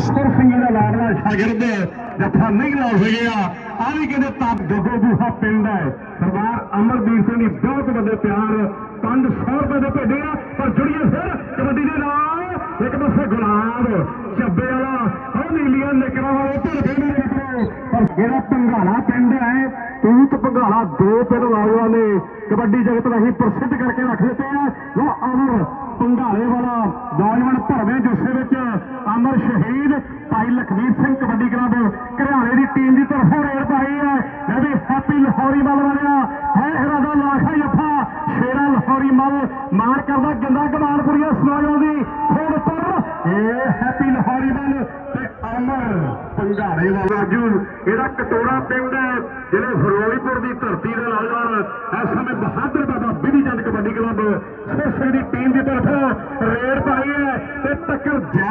ਸੁਰਸਿੰਗੀ ਦਾ ਲਾਡਲਾ ਸ਼ਾਗਿਰਦ ਜੱਫਾ ਨਹੀਂ ਲਾ ਸਕਿਆ ਆ। ਵੀ ਕਹਿੰਦੇ ਤਾਂ ਗੱਗੋ ਬੂਹਾ ਪਿੰਡ ਹੈ। ਸਰਦਾਰ ਅਮਰਦੀਪ ਸਿੰਘ ਦੀ ਬਹੁਤ ਵੱਡੇ ਪਿਆਰ 500 ਰੁਪਏ ਦੇ ਭੇਜੇ ਆ। ਪਰ ਜੁੜੀਏ ਫਿਰ ਕਬੱਡੀ ਦੇ ਨਾਲ। ਇੱਕ ਪਾਸੇ ਗੁਲਾਬ ਚੱਬੇ ਵਾਲਾ ਉਹ ਨੀਲੀਆਂ ਨਿਕਰਾਂ ਵਾਲੇ ਢਿਲਕੇ ਮੇਰੇ ਮਿੱਤਰੋ ਪਰ ਜਿਹੜਾ ਪੰਗਾਲਾ ਪਿੰਡ ਹੈ, ਤੂੰ ਤੇ ਦੋ ਪਿੰਡ ਲਾਉਆ ਨੇ ਕਬੱਡੀ ਜਗਤ ਦਾ ਪ੍ਰਸਿੱਧ ਕਰਕੇ ਰੱਖ ਦਿੱਤੇ ਆ। ਉਹ ਅਮਰ ਪੰਘਾਲੇ ਵਾਲਾ ਨੌਜਵਾਨ ਭਰਵੇਂ ਜੁੱਸੇ ਵਿੱਚ ਅਮਰ ਸ਼ਹੀਦ ਭਾਈ ਲਖਵੀਰ ਸਿੰਘ ਕਬੱਡੀ ਕਲੱਬ ਘਰਿਆਲੇ ਦੀ ਟੀਮ ਦੀ ਤਰਫੋਂ ਰੇਡ ਪਾਈ ਹੈ। ਇਹ ਵੀ ਹੈਪੀ ਲਾਹੌਰੀ ਮੱਲ ਵਾਲਿਆ, ਹੈ ਇਰਾਦਾ ਲਾਖਾ ਜੱਫਾ, ਸ਼ੇਰਾ ਲਾਹੌਰੀ ਮੱਲ ਮਾਰ ਕਰਦਾ ਗੰਦਾ ਕਮਾਲਪੁਰੀਆ ਸਨੋਜੋ ਦੀ ਇਹ ਹੈਪੀ ਲਾਹੌਰੀ ਮੱਲ ਤੇ ਅਮਰ ਪੰਘਾਲੇ ਵਾਲਾ। ਰਾਜੂ, ਇਹਦਾ ਕਟੋਰਾ ਪਿੰਡ ਹੈ ਜਿਹੜੇ ਫਿਰੋਜ਼ਪੁਰ ਦੀ ਧਰਤੀ ਦੇ ਨੌਜਵਾਨ ਇਸ ਸਮੇਂ ਬਹਾਦਰ ਬਾਬਾ ਬਿਧੀ ਚੰਦ ਕਬੱਡੀ ਕਲੱਬ ਸਿਰਸੇ ਦੀ ਟੀਮ ਦੀ ਤਰਫੋਂ ਰੇਡ ਪਾਈ ਹੈ ਤੇ ਟੱਕਰ ਜੈ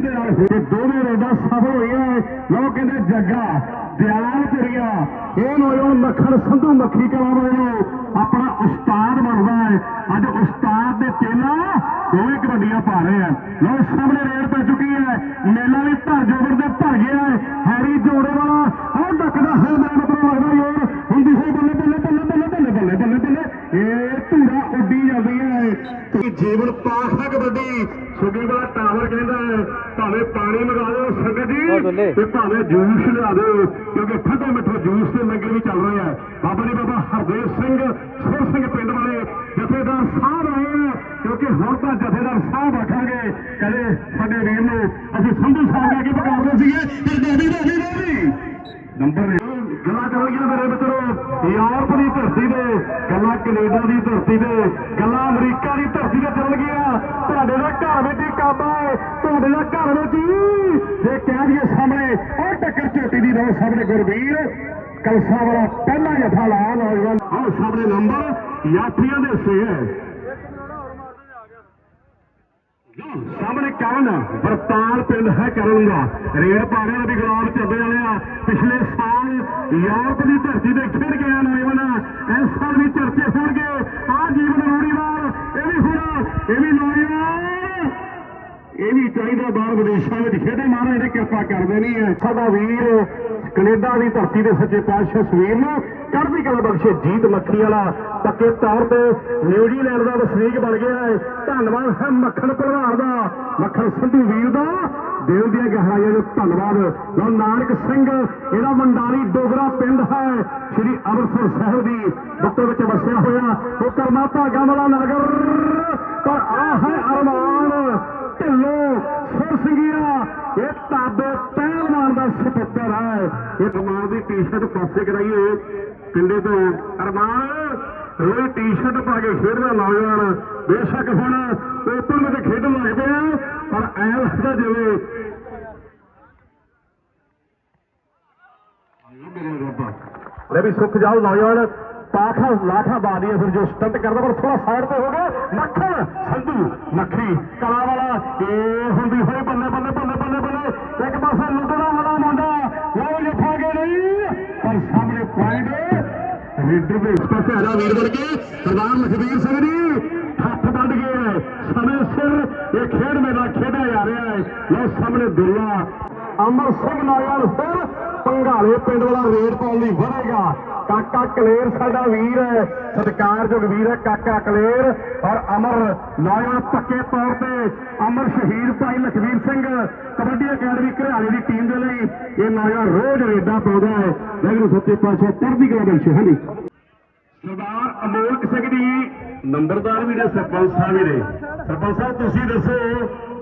ਦੇ ਨਾਲ ਹੋਈ ਦੋਵੇਂ ਰੇਡਾਂ ਸਫਲ ਹੋਈਆਂ ਲੋਕ ਕਹਿੰਦੇ ਜੱਗਾ ਦਿਆਲਪੁਰੀਆ ਇਹ ਨੌਜਵਾਨ ਮੱਖਣ ਸੰਧੂ ਮੱਖੀ ਕਲਾਂ ਵਾਲੇ ਨੂੰ ਆਪਣਾ ਉਸਤਾਦ ਬਣਦਾ ਹੈ। ਅੱਜ ਦੋਵੇਂ ਕਬੱਡੀਆਂ ਪਾ ਰਹੇ ਆ। ਲੋ ਸਾਹਮਣੇ ਰੇਡ ਪੈ ਚੁੱਕੀ ਹੈ। ਮੇਲਾ ਵੀ ਭਰ ਜੋਬਰ ਦੇ ਭਰ ਗਿਆ ਹੈ। ਹੈਰੀ ਜੋੜੇ ਵਾਲਾ ਉਹ ਡੱਕਦਾ ਹੈ ਮੇਰੇ ਮਤਲਬ ਲੱਗਦਾ ਯਾਰ ਹੁੰਦੀ ਹੋਈ ਬੱਲੇ ਬੱਲੇ ਬੱਲੇ ਬੱਲੇ ਬੱਲੇ ਬੱਲੇ ਬੱਲੇ ਬੱਲੇ। ਇਹ ਧੂੜਾ ਉੱਡੀ ਜਾਂਦੀ ਹੈ। ਤੇ ਜੀਵਨ ਪਾਖ ਹੈ ਕਬੱਡੀ। ਸੁਗੀ ਵਾਲਾ ਟਾਵਰ ਕਹਿੰਦਾ ਹੈ ਭਾਵੇਂ ਪਾਣੀ ਮੰਗਾ ਦਿਓ ਸੰਗਤ ਜੀ ਤੇ ਭਾਵੇਂ ਜੂਸ ਲਿਆ ਦਿਓ ਕਿਉਂਕਿ ਠੰਡੇ ਮਿੱਠੇ ਜੂਸ ਦੇ ਲੰਗਰ ਵੀ ਚੱਲ ਰਹੇ ਆ। ਬਾਬਾ ਜੀ ਬਾਬਾ ਹਰਦੇਵ ਸਿੰਘ ਪਿੰਡ ਵਾਲੇ ਜਥੇਦਾਰ ਸਾਹਿਬ ਆਏ ਆ ਕਿਉਂਕਿ ਹੁਣ ਤਾਂ ਜਥੇਦਾਰ ਸਾਹਿਬ ਆਖਾਂਗੇ ਕਦੇ ਸਾਡੇ ਵੀਰ ਨੂੰ ਅਸੀਂ ਸੰਧੂ ਸਾਹਿਬ ਅੱਗੇ ਪਕਾਉਂਦੇ ਸੀਗੇ ਫਿਰ ਦੋਦੀ ਨੰਬਰ ਗੱਲਾਂ ਕਰੋਗੀਆਂ ਮੇਰੇ ਮਿੱਤਰੋ। ਯੂਰਪ ਦੀ ਧਰਤੀ ਦੇ ਗੱਲਾਂ ਕੈਨੇਡਾ ਦੀ ਧਰਤੀ ਦੇ ਗੱਲਾਂ ਅਮਰੀਕਾ ਦੀ ਧਰਤੀ ਤੇ ਚੱਲ ਗਈਆਂ ਤੁਹਾਡੇ ਦਾ ਘਰ ਵਿੱਚ ਹੀ ਕੰਮ ਹੈ ਤੁਹਾਡੇ ਦਾ ਘਰ ਵਿੱਚ ਜੇ ਕਹਿ ਦਈਏ ਸਾਹਮਣੇ, ਉਹ ਟੱਕਰ ਝੋਟੀ ਦੀ ਰੋ ਸਾਹਮਣੇ ਗੁਰਵੀਰ ਕਲਸਾ ਵਾਲਾ ਪਹਿਲਾ ਜਥਾ ਲਾ, ਨੌਜਵਾਨ। ਆਹ ਸਾਹਮਣੇ ਨੰਬਰ, ਯਾਤਰੀਆਂ ਦੇ ਸੇ ਹੈ ਸਾਹਮਣੇ ਕਰਨ ਵਰਤਾਲ ਪਿੰਡ ਹੈ ਕਰੂੰਗਾ। ਦਾ ਰੇਡ ਪਾ ਰਿਹਾ ਵੀ ਗੁਲਾਬ ਚੱਬੇ ਵਾਲਿਆ ਪਿਛਲੇ ਸਾਲ ਯੂਰਪ ਦੀ ਧਰਤੀ ਤੇ ਖੇਡ ਗਿਆ ਆਇਆ ਨੌਜਵਾਨ ਇਸ ਸਾਲ ਵੀ ਚਰਚੇ ਹੋਣਗੇ ਆ ਜੀਵਨ ਰੂੜੀਵਾਲ, ਇਹ ਵੀ ਹੁਣ ਇਹ ਵੀ ਨੌਜਵਾਨ। ਇਹ ਵੀ ਚਾਹੀਦਾ ਬਾਹਰ ਵਿਦੇਸ਼ਾਂ ਵਿੱਚ ਖੇਡੇ। ਮਹਾਰਾਜ ਦੀ ਕਿਰਪਾ ਕਰਦੇ ਨਹੀਂ ਹੈ ਸਾਡਾ ਵੀਰ ਕੈਨੇਡਾ ਦੀ ਧਰਤੀ ਦੇ ਸੱਚੇ ਪਾਤਸ਼ਾਹ ਸਵੀਰ ਨੂੰ ਚੜ੍ਹਦੀ ਕਲਾ ਬਖਸ਼ੇ। ਜੀਤ ਮੱਖੀ ਵਾਲਾ ਪੱਕੇ ਤੌਰ ਤੇ ਨਿਊਜ਼ੀਲੈਂਡ ਦਾ ਵਸਨੀਕ ਬਣ ਗਿਆ ਹੈ। ਧੰਨਵਾਦ ਹੈ ਮੱਖਣ ਭਲਵਾਨ ਦਾ। ਮੱਖਣ ਸੰਧੂ ਵੀਰ ਦਾ। ਦਿਲ ਦੀਆਂ ਗਹਿਰਾਈਆਂ ਨੂੰ ਧੰਨਵਾਦ। ਲਓ ਨਾਨਕ ਸਿੰਘ, ਇਹਦਾ ਮੰਡਾਲੀ ਡੋਗਰਾ ਪਿੰਡ ਹੈ। ਸ੍ਰੀ ਅੰਮ੍ਰਿਤਸਰ ਸਾਹਿਬ ਦੀ ਬੁੱਤੇ ਵਿੱਚ ਵਸਿਆ ਹੋਇਆ। ਉਹ ਕਰਮਾ ਭਾਗਾ ਵਾਲਾ ਨਗਰ। ਪਰ ਆ ਹੈ ਅਰਮਾਨ। ਢਿੱਲੋ ਸੁਰ ਸਿੰਘੀਆ ਇਹ ਤਾਬੇ ਪਹਿਲਵਾਨ ਦਾ ਸੁਪੁੱਤਰ ਹੈ। ਇਹ ਅਰਮਾਨ ਦੀ ਟੀ-ਸ਼ਰਟ ਪਾਸੇ ਕਰਾਈਏ। ਪਿੰਡੇ ਤੋਂ ਅਰਮਾਨ ਰੋਜ਼ ਟੀ-ਸ਼ਰਟ ਪਾ ਕੇ ਖੇਡਦਾ ਨੌਜਵਾਨ। ਬੇਸ਼ੱਕ ਹੁਣ ਓਪਨ ਵਿੱਚ ਖੇਡਣ ਲੱਗ ਪਿਆ ਪਰ ਐ ਲੱਗਦਾ ਜਿਵੇਂ ਲੈ ਵੀ ਸੁੱਖ ਜਾਲ ਨੌਜਵਾਨ। ਪਾਖਾ ਲਾਠਾ ਬਾਦੀ ਫਿਰ ਜੋ ਸਟੰਟ ਕਰਦਾ, ਪਰ ਥੋੜਾ ਸਾਈਡ ਤੇ ਹੋ ਗਿਆ। ਮੱਖਣ, ਸੰਧੂ, ਮੱਖੀ, ਕਲਾ ਵਾਲਾ, ਇਹ ਹੁੰਦੀ ਹੋਈ ਬੱਲੇ ਬੱਲੇ ਬੱਲੇ ਬੱਲੇ ਬੱਲੇ ਇੱਕ ਪਾਸੇ ਲੁੱਟਣਾ ਵਾਲਾ ਮੁੰਡਾ, ਉਹ ਲਿਖਾਂਗੇ ਨਹੀਂ। ਪਰ ਸਾਹਮਣੇ ਪੁਆਇੰਟ ਰੀਡਰ ਦੇ ਇਸ ਪਾਸੇ ਆ ਜਾ ਵੀਰ ਬਣ ਕੇ। ਸਰਦਾਰ ਲਖਬੀਰ ਸਿੰਘ ਜੀ, ਹੱਥ ਵੱਢ ਗਏ ਹੈ। ਸਮੇਂ ਸਿਰ ਇਹ ਖੇਡ ਮੇਲਾ ਖੇਡਿਆ ਜਾ ਰਿਹਾ ਹੈ। ਲੋ ਸਾਹਮਣੇ ਦੁੱਲਾ ਅਮਰ ਸਿੰਘ ਨਾਇਰ ਫਿਰ ਪੰਗਾਲੇ ਪਿੰਡ ਵਾਲਾ ਰੇਡ ਪਾਉਣ ਲਈ ਵਧੇਗਾ। ਕਾਕਾ ਕਲੇਰ ਸਾਡਾ ਵੀਰ ਹੈ ਸਤਿਕਾਰਯੋਗ ਵੀਰ ਹੈ ਕਾਕਾ ਕਲੇਰ। ਔਰ ਅਮਰ ਨੌਜਵਾਨ ਪੱਕੇ ਤੌਰ ਤੇ। ਅਮਰ ਸ਼ਹੀਦ ਭਾਈ ਲਖਵੀਰ ਸਿੰਘ, ਕਬੱਡੀ ਅਕੈਡਮੀ ਘਰਿਆਲੇ ਦੀ ਟੀਮ ਦੇ ਲਈ ਇਹ ਨੌਜਵਾਨ ਰੋਜ਼ ਰੇਡਾ ਪਾਉਂਦਾ ਹੈ। ਵਾਹਿਗੁਰੂ ਸੱਚੇ ਪਾਤਸ਼ਾਹ ਚੜ੍ਹਦੀ ਕਲਾ ਬਖਸ਼ੇ ਹਾਂਜੀ। ਸਰਦਾਰ ਅਮੋਲਕ ਸਿੰਘ ਜੀ, ਨੰਬਰਦਾਰ ਵੀ ਨੇ, ਸਰਪੰਚ ਸਾਹਿਬ ਵੀ ਨੇ। ਸਰਪੰਚ ਸਾਹਿਬ, ਤੁਸੀਂ ਦੱਸੋ,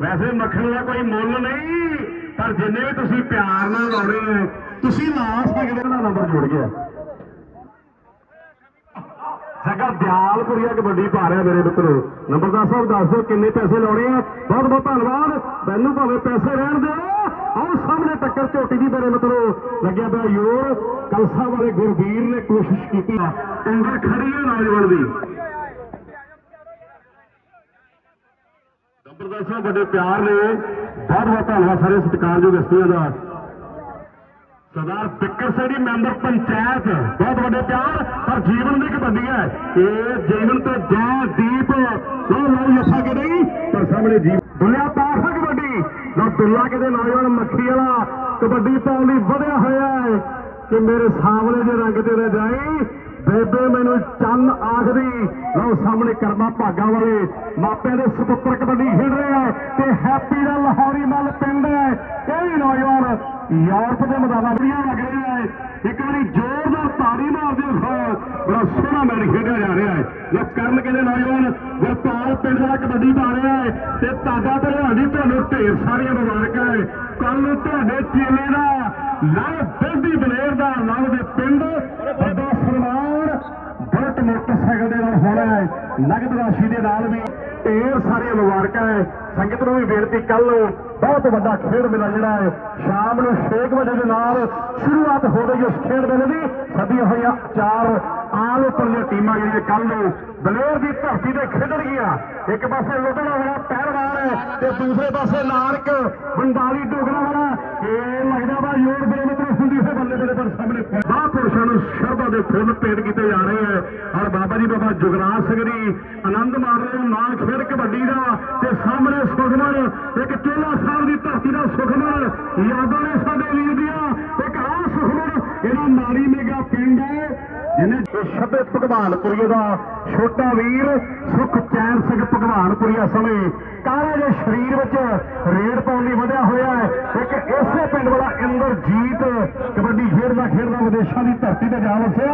ਵੈਸੇ ਮੱਖਣ ਦਾ ਕੋਈ ਮੁੱਲ ਨਹੀਂ, ਪਰ ਜਿੰਨੇ ਵੀ ਤੁਸੀਂ ਪਿਆਰ ਨਾਲ ਲਾਉਣੇ ਆ, ਤੁਸੀਂ ਲਾ ਸਕਦੇ ਦਾ ਨੰਬਰ ਜੁੜ ਗਿਆ ਜਗਾ ਦਿਆਲਪੁਰੀਆ ਕਬੱਡੀ ਪਾ ਰਿਹਾ ਮੇਰੇ ਮਿੱਤਰੋ। ਨੰਬਰਦਾਰ ਸਾਹਿਬ, ਦੱਸ ਦਿਓ ਕਿੰਨੇ ਪੈਸੇ ਲਾਉਣੇ ਆ। ਬਹੁਤ ਬਹੁਤ ਧੰਨਵਾਦ। ਮੈਨੂੰ ਭਾਵੇਂ ਪੈਸੇ ਰਹਿਣ ਦਿਓ। ਆਓ ਸਾਹਮਣੇ ਟੱਕਰ ਝੋਟੀ ਦੀ ਮੇਰੇ ਮਿੱਤਰੋ। ਲੱਗਿਆ ਪਿਆ ਯੋਰ ਕਲਸਾ ਵਾਲੇ ਗੁਰਵੀਰ ਨੇ ਕੋਸ਼ਿਸ਼ ਕੀਤੀ। ਅੰਦਰ ਖੜੀ ਹੈ ਨੌਜਵਾਨ ਦੀ। ਨੰਬਰਦਾਰ ਸਾਹਿਬ, ਵੱਡੇ ਪਿਆਰ ਨੇ। ਬਹੁਤ ਬਹੁਤ ਧੰਨਵਾਦ ਸਾਰੇ ਸਤਿਕਾਰਯੋਗ ਹਸਤੀਆਂ ਦਾ। ਸਰਦਾਰ ਪਿੱਕਰ ਸਿੰਘ ਮੈਂਬਰ ਪੰਚਾਇਤ। ਬਹੁਤ ਵੱਡੇ ਪਿਆਰ, ਪਰ ਜੀਵਨ ਦੀ ਕਬੱਡੀ ਹੈ। ਇਹ ਜੀਵਨ ਤੇ ਜੈ, ਦੀਪ ਲੋ ਲੋ ਜੱਫਾ ਕੇ ਨਹੀਂ? ਪਰ ਸਾਹਮਣੇ ਜੀਵ ਦੁਨੀਆ ਪਾਖਾ ਕਬੱਡੀ। ਨਾ ਦੁੱਲਾ ਕਿਤੇ ਨੌਜਵਾਨ ਮੱਖੀ ਵਾਲਾ ਕਬੱਡੀ ਪਾਉਣ ਲਈ ਵਧਿਆ ਹੋਇਆ ਹੈ ਕਿ ਮੇਰੇ ਸਾਹਮਣੇ ਜੇ ਰੰਗ ਤੇ ਰਹਿ ਜਾਈ, ਬੇਬੇ ਮੈਨੂੰ ਚੰਨ ਆਖਦੀ, ਲਓ ਸਾਹਮਣੇ ਕਰਮਾ ਭਾਗਾ ਵਾਲੇ ਮਾਪਿਆਂ ਦੇ ਸੁਪੁੱਤਰ ਕਬੱਡੀ ਖੇਡ ਰਹੇ ਆ ਤੇ ਹੈਪੀ ਦਾ ਲਾਹੌਰੀ ਮੱਲ ਪਿੰਡ ਹੈ। ਇਹ ਵੀ ਨੌਜਵਾਨ ਯੂਰਪ ਦੇ ਮੈਦਾਨਾਂ ਵਧੀਆ ਲੱਗ ਰਿਹਾ ਹੈ। ਇੱਕ ਵਾਰੀ ਜ਼ੋਰਦਾਰ ਤਾੜੀ ਮਾਰਦੇ ਹੋ ਬੜਾ ਸੋਹਣਾ ਮੈਚ ਖੇਡਿਆ ਜਾ ਰਿਹਾ ਹੈ। ਜੋ ਕਰਨ ਕਹਿੰਦੇ ਨੌਜਵਾਨ ਗੁਰਪਾਲ ਪਿੰਡ ਦਾ ਕਬੱਡੀ ਪਾ ਰਿਹਾ ਹੈ ਤੇ ਤਾਦਾ ਭਲਵਾਨ ਤੁਹਾਨੂੰ ਢੇਰ ਸਾਰੀਆਂ ਮੁਬਾਰਕਾਂ ਹੈ। ਕੱਲ ਨੂੰ ਤੁਹਾਡੇ ਚੇਲੇ ਦਾ ਲਵ ਬੇਦੀ ਬਲੇਰ ਦਾ ਲਵ ਦੇ ਪਿੰਡ ਵੱਡਾ ਸਨਮਾਨ ਬੁਲਟ ਮੋਟਰਸਾਈਕਲ ਦੇ ਨਾਲ ਹੋਣਾ ਹੈ। ਨਗਦ ਰਾਸ਼ੀ ਦੇ ਨਾਲ ਵੀ ਢੇਰ ਸਾਰੀਆਂ ਮੁਬਾਰਕਾਂ ਹੈ। ਸੰਗਤ ਨੂੰ ਵੀ ਬੇਨਤੀ ਕੱਲ ਨੂੰ ਬਹੁਤ ਵੱਡਾ ਖੇਡ ਮੇਲਾ ਜਿਹੜਾ ਹੈ, ਸ਼ਾਮ ਨੂੰ 6 ਵਜੇ ਦੇ ਨਾਲ ਸ਼ੁਰੂਆਤ ਹੋ ਰਹੀ ਹੈ ਉਸ ਖੇਡ ਮੇਲੇ ਦੀ। ਸੱਦੀਆਂ ਹੋਈਆਂ ਚਾਰ ਆਲ ਉੱਪਰ ਦੀਆਂ ਟੀਮਾਂ ਜਿਹੜੀਆਂ ਕੱਲ ਨੂੰ ਬਲੇਰ ਦੀ ਧਰਤੀ ਤੇ ਖੇਡਣਗੀਆਂ ਇੱਕ ਪਾਸੇ ਲੁਧਿਆਣਾ ਵਾਲਾ ਪਹਿਲਵਾਨ ਹੈ ਤੇ ਦੂਸਰੇ ਪਾਸੇ ਨਾਨਕ ਬੰਡਾਲੀ ਡੋਗਰਾ ਵਾਲਾ। ਇਹ ਲੱਗਦਾ ਵਾ ਯੋਰ ਬਰੇਮਤਰ ਹੁੰਦੀ ਹੋਏ ਬੱਲੇ ਬੱਲੇ ਪਰ ਸਾਹਮਣੇ ਮਹਾਂਪੁਰਸ਼ਾਂ ਨੂੰ ਸ਼ਰਧਾ ਦੇ ਫੁੱਲ ਭੇਟ ਕੀਤੇ ਜਾ ਰਹੇ ਹੈ। ਔਰ ਬਾਬਾ ਜੀ ਬਾਬਾ ਜੁਗਰਾਜ ਸਿੰਘ ਜੀ ਆਨੰਦ ਮਾਰ ਰਹੇ ਹੋ ਨਾ ਖੇਡ ਕਬੱਡੀ ਦਾ ਤੇ ਸਾਹਮਣੇ ਸੁਖਮਨ, ਇੱਕ ਚੋਲਾ ਸਾਹਿਬ ਦੀ ਧਰਤੀ ਦਾ ਸੁਖਮਨ, ਯਾਦਾਂ ਨੇ ਸਾਡੇ ਵੀਰ ਦੀਆਂ, ਇੱਕ ਆ ਸੁਖਮਨ ਇਹਦਾ ਮਾਰੀ ਮੇਗਾ ਪਿੰਡ ਹੈ, ਜਿਹਨੇ ਸ਼ਬੇ ਭਗਵਾਨਪੁਰੀਏ ਦਾ ਛੋਟਾ ਵੀਰ, ਸੁਖ ਚੈਨ ਸਿੰਘ ਭਗਵਾਨਪੁਰੀਆ ਸਮੇਂ ਕਾਲੇ ਦੇ ਸਰੀਰ ਵਿੱਚ ਰੇਡ ਪਾਉਣ ਲਈ ਵਧਿਆ ਹੋਇਆ ਹੈ। ਇੱਕ ਇਸੇ ਪਿੰਡ ਵਾਲਾ ਇੰਦਰਜੀਤ, ਕਬੱਡੀ ਖੇਡਦਾ ਖੇਡਦਾ ਵਿਦੇਸ਼ਾਂ ਦੀ ਧਰਤੀ ਤੇ ਜਾ ਵਸਿਆ,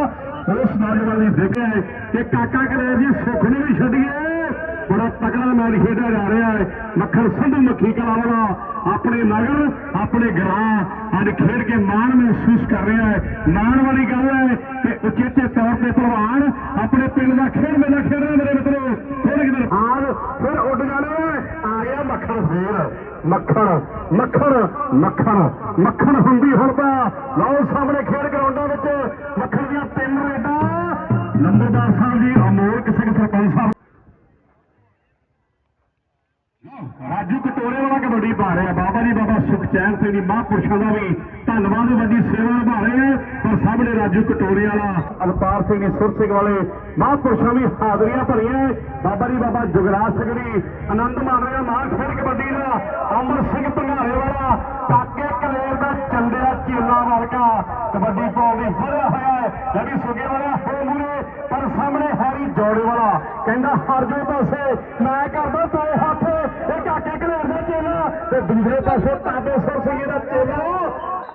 ਉਸ ਨੌਜਵਾਨ ਨੇ ਦੇਖਿਆ ਕਿ ਕਾਕਾ ਕਲੇਰ ਜੀ ਸੁਖ ਨੂੰ ਵੀ ਛੱਡੀਏ। ਬੜਾ ਤਕੜਾ ਮੈਚ ਖੇਡਿਆ ਜਾ ਰਿਹਾ ਹੈ। ਮੱਖਣ ਸੰਧੂ ਮੱਖੀ ਕਲਾ ਵਾਲਾ ਆਪਣੇ ਨਗਰ ਆਪਣੇ ਗਰਾਂ ਅੱਜ ਖੇਡ ਕੇ ਮਾਣ ਮਹਿਸੂਸ ਕਰ ਰਿਹਾ ਹੈ। ਮਾਣ ਵਾਲੀ ਗੱਲ ਹੈ ਕਿ ਉਚੇਚੇ ਤੌਰ ਤੇ ਪਹਿਲਵਾਨ ਆਪਣੇ ਪਿੰਡ ਦਾ ਖੇਡ ਮੇਲਾ ਖੇਡ ਰਿਹਾ ਮੇਰੇ ਮਿੱਤਰੋ। ਥੋੜੇ ਕਿਦਰ ਆਜ ਫਿਰ ਉੱਡ ਜਾਣਾ ਆ ਗਿਆ ਮੱਖਣ ਫੇਰ। ਮੱਖਣ ਮੱਖਣ ਮੱਖਣ ਮੱਖਣ ਹੁੰਦੀ ਹੁਣ ਤਾਂ ਲਓ ਸਾਹਮਣੇ ਖੇਡ ਗਰਾਊਂਡਾਂ ਵਿੱਚ ਮੱਖਣ ਦੀਆਂ ਤਿੰਨ ਰੇਡਾਂ। ਨੰਬਰਦਾਰ ਸਾਹਿਬ ਜੀ ਅਮੋਲਕ ਸਿੰਘ ਸਰਪੰਚ ਸਾਹਿਬ ਰਾਜੂ ਕਟੋਰੇ ਵਾਲਾ ਕਬੱਡੀ ਪਾ ਰਿਹਾ। ਬਾਬਾ ਜੀ, ਬਾਬਾ ਸੁਖਚੈਨ ਸਿੰਘ ਜੀ, ਮਹਾਂਪੁਰਸ਼ਾਂ ਦਾ ਵੀ ਧੰਨਵਾਦ, ਵੱਡੀ ਸੇਵਾ ਨਿਭਾ ਰਹੇ ਹੈ ਪਰ ਸਾਹਮਣੇ ਰਾਜੂ ਕਟੋਰੇ ਵਾਲਾ, ਅਵਤਾਰ ਸਿੰਘ ਜੀ, ਸੁਰ ਸਿੰਘ ਵਾਲੇ ਮਹਾਂਪੁਰਸ਼ਾਂ ਵੀ ਹਾਜ਼ਰੀਆਂ ਭਰੀਆਂ ਬਾਬਾ ਜੀ, ਬਾਬਾ ਜੁਗਰਾਜ ਸਿੰਘ ਜੀ, ਆਨੰਦ ਮਾਣ ਰਿਹਾ ਮਾਂ ਖੇਡ ਕਬੱਡੀ ਦਾ। ਅਮਰ ਸਿੰਘ ਭੰਗਾਰੇ ਵਾਲਾ, ਕਾਕੇ ਕਲੇਰ ਦਾ ਚੰਦਿਆ ਚੇਲਾ ਵਰਗਾ ਕਬੱਡੀ ਪਾਉਣ ਲਈ ਫੜਿਆ ਹੋਇਆ ਹੈ। ਰਵੀ ਸੁਗੇ ਵਾਲਾ, ਹੋ ਮੂਰੇ, ਪਰ ਸਾਹਮਣੇ ਹੈਰੀ ਜੋੜੇ ਵਾਲਾ। ਕਹਿੰਦਾ, ਹਰ ਜੋ ਪਾਸੇ, ਮੈਂ ਕਰਦਾ, ਦੋ ਹੱਥ ਇਹ ਕਾਕੇ ਕਲੇਰ ਦਾ ਚੇਲਾ ਤੇ ਦੂਸਰੇ ਪਾਸੇ ਤਾਬੇ ਸਿੰਘ ਦਾ ਚੇਲਾ।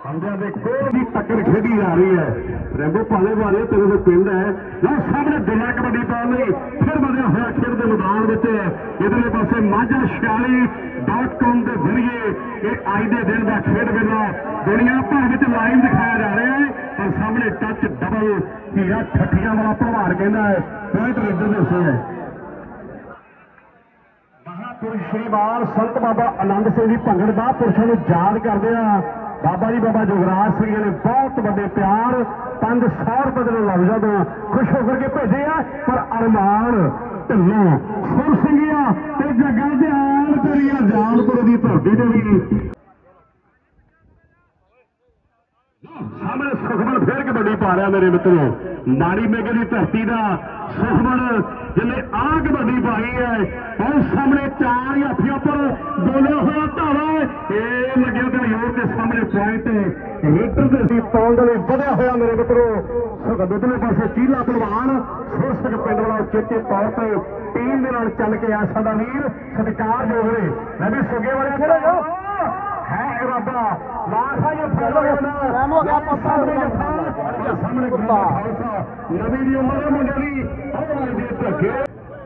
ਬੰਦਿਆਂ ਦੇ ਕੋਲ ਦੀ ਟੱਕਰ ਖੇਡੀ ਜਾ ਰਹੀ ਹੈ। ਰੈਂਬੋ ਭਾਲੇ ਵਾਲੇ ਤੇਰੇ ਦੇ ਪਿੰਡ ਹੈ। ਲਓ ਸਾਹਮਣੇ ਦੁਨੀਆ ਕਬੱਡੀ ਪਾਉਣ ਲਈ। ਫਿਰ ਵਧਿਆ ਹੋਇਆ ਖੇਡ ਦੇ ਮੈਦਾਨ ਵਿੱਚ ਇਧਰਲੇ ਪਾਸੇ ਮਾਝਾ 46.com ਦੇ ਜ਼ਰੀਏ ਇਹ ਅੱਜ ਦੇ ਦਿਨ ਦਾ ਖੇਡ ਮੇਲਾ ਦੁਨੀਆ ਭਰ ਵਿੱਚ ਲਾਈਵ ਦਿਖਾਇਆ ਜਾ ਰਿਹਾ ਹੈ। ਪਰ ਸਾਹਮਣੇ ਟੱਚ ਡਬਲ ਹੀਰਾ ਠੱਠੀਆਂ ਵਾਲਾ ਪ੍ਰਭਾਰ ਕਹਿੰਦਾ ਹੈ। ਪੁਆਇੰਟ ਰੇਡਰ ਦੇ ਸੇ ਹੈ। ਮਹਾਪੁਰਸ਼ ਸੰਤ ਬਾਬਾ ਆਨੰਦ ਸਿੰਘ ਜੀ ਭੰਗੜ ਪੁਰਸ਼ਾਂ ਨੂੰ ਯਾਦ ਕਰਦੇ ਆ। ਬਾਬਾ ਜੀ, ਬਾਬਾ ਜੁਗਰਾਜ ਸਿੰਘ ਜੀ ਨੇ ਬਹੁਤ ਵੱਡੇ ਪਿਆਰ 500 ਰੁਪਏ ਦੇ ਲਫ਼ਜ਼ਾਂ ਤੋਂ ਖੁਸ਼ ਹੋ ਕੇ ਭੇਜੇ ਆ। ਪਰ ਅਰਮਾਨ, ਢਿੱਲੋਂ, ਸੁਰ ਸਿੰਘਿਆ ਤੇ ਜੱਗਾ ਧਿਆਨ ਤੇਰੀਆਂ ਜਾਨਪੁਰ ਦੀ ਧਰਤੀ ਤੇ ਵੀ। ਸਾਹਮਣੇ ਸੁਖਮਨ ਫੇਰ ਕਬੱਡੀ ਪਾ ਰਿਹਾ ਮੇਰੇ ਮਿੱਤਰੋ। ਮਾੜੀ ਮੇਗੇ ਦੀ ਧਰਤੀ ਦਾ ਸੁਖਮਨ ਜਿਹਨੇ ਆਹ ਕਬੱਡੀ ਪਾਈ ਹੈ, ਉਹ ਸਾਹਮਣੇ ਚਾਰ ਹਾਥੀਆਂ ਪਰ ਬੋਲਿਆ ਹੋਇਆ ਧਾਵਾ ਇਹ ਲੱਗਿਆ ਤੇ ਯੋਰ ਦੇ ਸਾਹਮਣੇ ਪੁਆਇੰਟ ਰੇਡਰ ਦੇ ਸੀ ਪਾਉਣ ਦੇ ਲਈ ਵਧਿਆ ਹੋਇਆ ਮੇਰੇ ਮਿੱਤਰੋ ਦੁੱਧਲੇ ਪਾਸੇ ਚੀਲਾ ਪਹਿਲਵਾਨ ਸੁਰਸਕ ਪਿੰਡ ਵਾਲਾ ਚੇਤੇ ਤੌਰ ਤੇ ਟੀਮ ਦੇ ਨਾਲ ਚੱਲ ਕੇ ਆ ਸਾਡਾ ਵੀਰ ਸਤਿਕਾਰ ਜੋਗਰੇ ਮੈਂ ਵੀ ਸੁਗੇ ਵਾਲਿਆ ਕਿਹੜਾ ਹੈ ਇਰਾਦਾ। ਫੈਲੋ ਹੋ ਗਿਆ, ਹੋ। ਸਾਹਮਣੇ ਗੁਰਦਾ ਦੀ ਉਮਰ ਦੇ ਮੁੰਡੇ ਦੀ। ਆਵਾਜ਼ ਦੇ ਧੱਕੇ।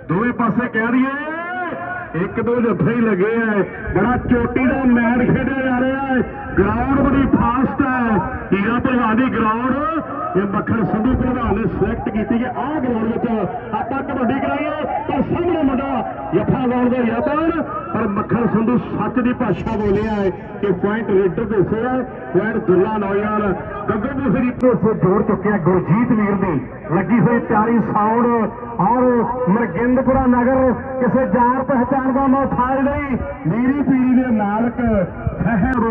ਦੋਵੇਂ ਪਾਸੇ ਕਹਿ ਦਈਏ ਇੱਕ ਦੋ ਜੱਫੇ ਹੀ ਲੱਗੇ ਐ। ਬੜਾ ਚੋਟੀ ਦਾ ਮੈਚ ਖੇਡਿਆ ਜਾ ਰਿਹਾ ਹੈ ਗਰਾਊਂਡ ਬੜੀ ਫਾਸਟ ਹੈ ਹੀਰਾ ਭਲਵਾਨ ਦੀ ਗਰਾਊਂਡ ਇਹ ਮੱਖਣ ਸੰਧੂ ਪ੍ਰਧਾਨ ਨੇ ਸਿਲੈਕਟ ਕੀਤੀ ਕਿ ਆਹ ਗਰਾਊਂਡ ਵਿੱਚ ਆਪਾਂ ਕਬੱਡੀ ਕਰਾਈਏ ਤਾਂ ਸਾਹਮਣੇ ਮੁੰਡਾ ਜੱਫਾ ਲਾਉਣ ਦਾ ਯਤਨ ਪਰ ਮੱਖਣ ਸੰਧੂ ਸੱਚ ਦੀ ਭਾਸ਼ਾ ਬੋਲਿਆ ਹੈ ਕਿ ਪੁਆਇੰਟ ਰੇਡਰ ਦੇ ਸੇ ਹੈ ਪੁਆਇੰਟ ਦੁੱਲਾ ਨੌਯਾਰ ਗੱਗੂ ਦੂਸਰੀ ਸੇ ਜੋੜ ਚੁੱਕਿਆ ਗੁਰਜੀਤ ਵੀਰ ਦੀ। ਲੱਗੀ ਹੋਈ ਪਿਆਰੀ ਸਾਊਂਡ ਔਰ ਮਰਗਿੰਦਪੁਰਾ ਨਗਰ ਕਿਸੇ ਜਾਣ ਪਹਿਚਾਣ ਦਾ ਮੋਥਾਜ ਨਹੀਂ। ਮੀਰੀ ਪੀੜੀ ਦੇ ਮਾਲਕ ਸਹਿਬ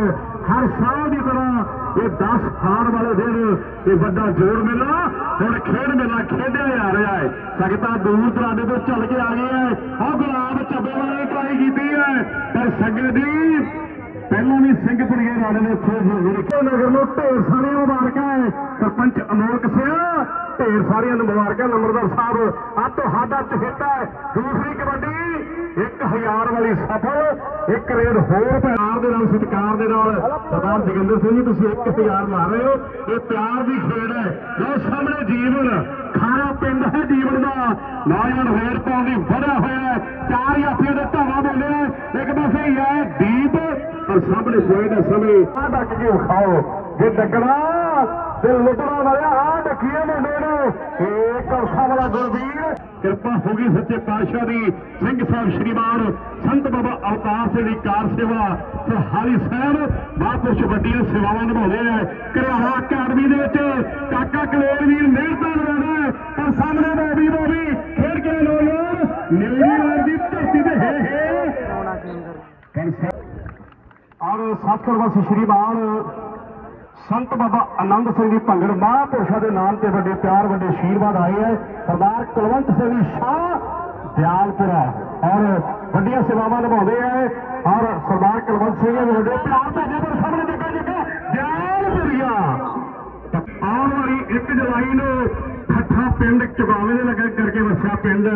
ਹਰ ਸਾਲ ਦੀ ਤਰ੍ਹਾਂ ਇਹ 10 ਹਾਰ ਵਾਲੇ ਦਿਨ ਇਹ ਵੱਡਾ ਜੋੜ ਮੇਲਾ ਹੁਣ ਖੇਡ ਮੇਲਾ ਖੇਡਿਆ ਜਾ ਰਿਹਾ ਹੈ। ਸੰਗਤਾਂ ਦੂਰ ਦਰਾਡੇ ਤੋਂ ਚੱਲ ਕੇ ਆ ਗਏ ਹੈ। ਉਹ ਗੁਲਾਬ ਚੱਬੇ ਵਾਲੇ ਨੇ ਟਰਾਈ ਕੀਤੀ ਹੈ। ਪਰ ਸੰਗਤ ਦੀ ਪਹਿਲਾਂ ਵੀ ਸਿੰਘਪੁਰੀਏ ਰਾਣੇ ਦੇ ਇੱਥੇ ਜਿਹੜੇ ਨਗਰ ਨੂੰ ਢੇਰ ਸਾਰੀਆਂ ਮੁਬਾਰਕਾਂ ਹੈ। ਸਰਪੰਚ ਅਮੋਲਕ ਸਿੰਘ, ਢੇਰ ਸਾਰੀਆਂ ਨੂੰ ਮੁਬਾਰਕਾਂ ਨੰਬਰਦਾਰ ਸਾਹਿਬ। ਆ ਤੁਹਾਡਾ ਚਹੇਤਾ ਹੈ। ਦੂਸਰੀ ਕਬੱਡੀ 1000 ਵਾਲੀ ਸਫਲ, ਇੱਕ ਰੇਡ ਹੋਰ ਪਿਆਰ ਦੇ ਨਾਲ, ਸਤਿਕਾਰ ਦੇ ਨਾਲ। ਸਰਦਾਰ ਜਗਿੰਦਰ ਸਿੰਘ ਜੀ, ਤੁਸੀਂ 1000 ਲਾ ਰਹੇ ਹੋ। ਇਹ ਪਿਆਰ ਦੀ ਖੇਡ ਹੈ। ਲੋ ਸਾਹਮਣੇ ਜੀਵਨ। ਖਾਰਾ ਪਿੰਡ ਹੈ ਜੀਵਨ ਦਾ। ਨੌਜਵਾਨ ਰੇਡ ਪਾਉਣ ਦੀ ਵਧਿਆ ਹੋਇਆ ਚਾਰ ਯਾਤਰੀਆਂ ਦੇ ਧਾਵਾ ਬੋਲੇ ਹੈ ਇੱਕ ਪਾਸੇ ਹੀ ਹੈ ਦੀਪ, ਪਰ ਸਾਹਮਣੇ ਪੁਆਇੰਟ ਹੈ ਸਮੇਂ। ਆ ਡੱਕ ਕੇ ਖਾਓ ਜੇ ਡੱਕਣਾ, ਤੇ ਲੁੱਟਣਾ ਵਾਲਿਆ ਆ ਡੱਕੀਏ ਮੁੰਡੇ ਨੂੰ। ਇਹ ਕਰਸਾ ਵਾਲਾ ਗੁਰਵੀਰ। ਕਿਰਪਾ ਹੋ ਗਈ ਸੱਚੇ ਪਾਤਸ਼ਾਹ ਦੀ। ਸਿੰਘ ਸਾਹਿਬ ਸ਼੍ਰੀਮਾਨ ਸੰਤ ਬਾਬਾ ਅਵਤਾਰ ਸਿੰਘ ਦੀ ਕਾਰ ਸੇਵਾ ਤੇ ਹਾਲੀ ਸਾਹਿਬ ਮਹਾਂਪੁਰਸ਼ ਵੱਡੀਆਂ ਸੇਵਾਵਾਂ ਨਿਭਾਉਂਦੇ ਆ। ਘਰਿਆਲਾ ਅਕੈਡਮੀ ਦੇ ਵਿੱਚ ਕਾਕਾ ਕਲੇਰ ਵੀਰ ਰਹਿਣਾ ਹੈ। ਪਰ ਸਾਹਮਣੇ ਬੋਬੀ ਬੋਬੀ ਖੇਡ ਕੇ ਨੌਜਵਾਨ ਨਿਊਜ਼ੀਲੈਂਡ ਦੀ ਧਰਤੀ ਤੇ ਹੈ ਹੈ। ਔਰ ਸਾਖਰ ਵਾਸੀ ਸ਼੍ਰੀਮਾਨ ਸੰਤ ਬਾਬਾ ਆਨੰਦ ਸਿੰਘ ਜੀ ਭੰਗੜ ਮਹਾਂਪੁਰਸ਼ਾਂ ਦੇ ਨਾਮ ਤੇ ਵੱਡੇ ਪਿਆਰ, ਵੱਡੇ ਆਸ਼ੀਰਵਾਦ ਆਏ ਹੈ। ਸਰਦਾਰ ਕੁਲਵੰਤ ਸਿੰਘ ਜੀ ਸ਼ਾਹ ਦਿਆਲਪੁਰਾ। ਔਰ ਵੱਡੀਆਂ ਸੇਵਾਵਾਂ ਨਿਭਾਉਂਦੇ ਹੈ। ਔਰ ਸਰਦਾਰ ਕੁਲਵੰਤ ਸਿੰਘ ਜੀ ਵੱਡੇ ਪਿਆਰ ਭੇਜੇ ਪਰ ਸਾਹਮਣੇ ਜੱਗਾ ਜੱਗਾ ਦਿਆਲਪੁਰੀਆ। ਆਉਣ ਵਾਲੀ 1 ਜੁਲਾਈ ਨੂੰ ਖੱਠਾ ਪਿੰਡ ਚੁਗਾਵੇ ਦੇ ਲੱਗਾ ਕਰਕੇ ਵਸਿਆ ਪਿੰਡ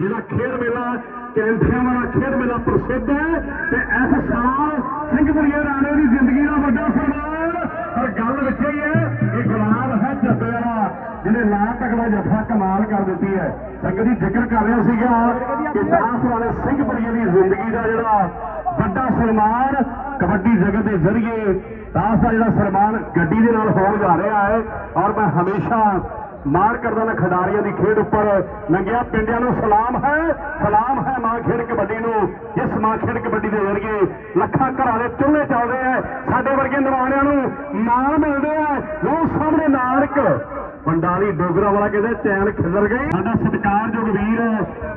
ਜਿਹੜਾ ਖੇਡ ਮੇਲਾ ਕੈਂਠਿਆਂ ਵਾਲਾ ਖੇਡ ਮੇਲਾ ਪ੍ਰਸਿੱਧ ਹੈ। ਤੇ ਇਸ ਸਾਲ ਸਿੰਘਪੁਰੀਆ ਰਾਣੇ ਦੀ ਜ਼ਿੰਦਗੀ ਦਾ ਲਾ ਤਕੜਾ ਕਮਾਲ ਕਰ ਦਿੱਤੀ ਹੈ। ਸੰਗਤ ਜੀ ਜ਼ਿਕਰ ਕਰ ਰਿਹਾ ਸੀਗਾ ਕਿ ਦਾਸ ਵਾਲੇ ਸਿੰਘ ਸਿੰਘਪੁਰੀਆ ਦੀ ਜ਼ਿੰਦਗੀ ਦਾ ਜਿਹੜਾ ਵੱਡਾ ਸਨਮਾਨ ਕਬੱਡੀ ਜਗਤ ਦੇ ਜ਼ਰੀਏ ਦਾਸ ਦਾ ਜਿਹੜਾ ਸਨਮਾਨ ਗੱਡੀ ਦੇ ਨਾਲ ਹੋਣ ਜਾ ਰਿਹਾ ਹੈ ਔਰ ਮੈਂ ਹਮੇਸ਼ਾ ਮਾਰ ਕਰਦਾ ਮੈਂ ਖਿਡਾਰੀਆਂ ਦੀ ਖੇਡ ਉੱਪਰ ਨੰਗਿਆ ਪਿੰਡਿਆਂ ਨੂੰ ਸਲਾਮ ਹੈ। ਸਲਾਮ ਹੈ ਮਾਂ ਖੇਡ ਕਬੱਡੀ ਨੂੰ। ਇਸ ਮਾਂ ਖੇਡ ਕਬੱਡੀ ਦੇ ਜ਼ਰੀਏ ਲੱਖਾਂ ਘਰਾਂ ਦੇ ਚੁੱਲ੍ਹੇ ਚੱਲਦੇ ਆ ਸਾਡੇ ਵਰਗੇ ਨਿਵਾਣਿਆਂ ਨੂੰ ਮਾਣ ਮਿਲਦੇ ਆ ਲੋ ਸਾਹਮਣੇ ਨਾਨਕ। ਬੰਡਾਲੀ ਡੋਗਰਾ ਵਾਲਾ ਕਹਿੰਦਾ ਚੈਨ ਖਿਲਰ ਗਈ। ਸਾਡਾ ਸਤਿਕਾਰਯੋਗ ਵੀਰ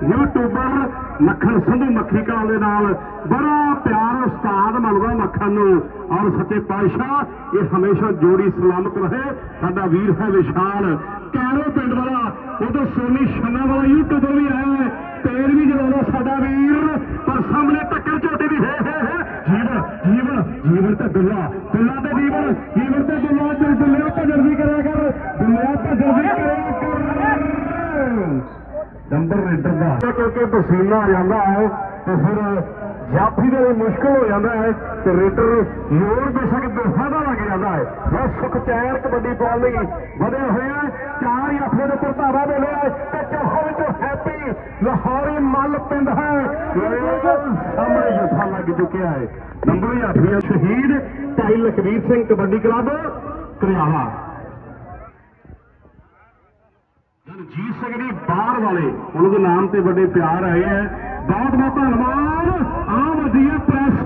ਯੂਟਿਊਬਰ ਮੱਖਣ ਸੰਧੂ ਮੱਖੀ ਕਾਲ ਦੇ ਨਾਲ ਬੜਾ ਪਿਆਰ ਉਸਤਾਦ ਮੰਨਦਾ ਮੱਖਣ ਔਰ ਸੱਚੇ ਪਾਤਸ਼ਾਹ, ਇਹ ਹਮੇਸ਼ਾ ਜੋੜੀ ਸਲਾਮਤ ਰਹੇ। ਸਾਡਾ ਵੀਰ ਹੈ ਵਿਸ਼ਾਲ। ਕੈਰੋ ਪਿੰਡ ਵਾਲਾ ਉਦੋਂ ਸੋਨੀ ਛੰਨਾ ਵਾਲਾ ਯੂਟਿਊਬਰ ਵੀ ਆਇਆ ਹੈ। ਤੇਲ ਵੀ ਜਲਾਉਂਦਾ ਸਾਡਾ ਵੀਰ। ਪਰ ਸਾਹਮਣੇ ਟੱਕਰ ਝੋਟੇ ਦੀ ਹੈ ਹੈ ਹੈ। ਜੀਵਨ ਜੀਵਨ ਜੀਵਨ ਤੇ ਦੁੱਲਾ। ਦੁੱਲਾ ਤੇ ਜੀਵਨ ਜੀਵਨ ਤੇ ਦੁੱਲਾ। ਤੇ ਦੁੱਲਿਆ ਭਜਨ ਵੀ ਕਰਿਆ ਕਰ। ਦੁੱਲਿਆ ਭਜਨ ਵੀ ਕਰਿਆ ਕਰ। ਨੰਬਰ ਰੇਡਰ ਦਾ। ਕਿਉਂਕਿ ਪਸੀਨਾ ਆ ਜਾਂਦਾ ਹੈ। ਤੇ ਫਿਰ ਜਾਫੀ ਦੇ ਲਈ ਮੁਸ਼ਕਲ ਹੋ ਜਾਂਦਾ ਹੈ ਤੇ ਰੇਡਰ ਜ਼ੋਰ ਬੇਸ਼ੱਕ ਦੋਹਾਂ ਲੱਗ ਜਾਂਦਾ ਹੈ। ਸੁਖ ਸੁਖਚੈਨ ਕਬੱਡੀ ਪਾਉਣ ਲਈ ਵਧਿਆ ਹੋਇਆ ਆ ਚਾਰ ਯਾਫੇ ਦੇ ਉੱਪਰ ਧਾਵਾ ਬੋਲਿਆ ਤੇ ਚੌਹਾਂ ਵਿੱਚੋਂ ਹੈਪੀ ਲਾਹੌਰੀ ਮੱਲ ਪਿੰਡ ਹੈ। ਸਾਹਮਣੇ ਜੱਫਾ ਲੱਗ ਚੁੱਕਿਆ ਹੈ। ਨੰਬਰ ਯਾਫੀਆ ਸ਼ਹੀਦ ਭਾਈ ਲਖਵੀਰ ਸਿੰਘ ਕਬੱਡੀ ਕਲੱਬ ਕਰਿਆਲਾ ਰਣਜੀਤ ਸਿੰਘ ਦੀ ਬਾਹਰ ਵਾਲੇ, ਉਹਨਾਂ ਦੇ ਨਾਮ ਤੇ ਵੱਡੇ ਪਿਆਰ ਆਏ ਹੈ। ਬਹੁਤ ਬਹੁਤ ਧੰਨਵਾਦ। ਆ ਵਧੀਆ ਪ੍ਰੈਸ,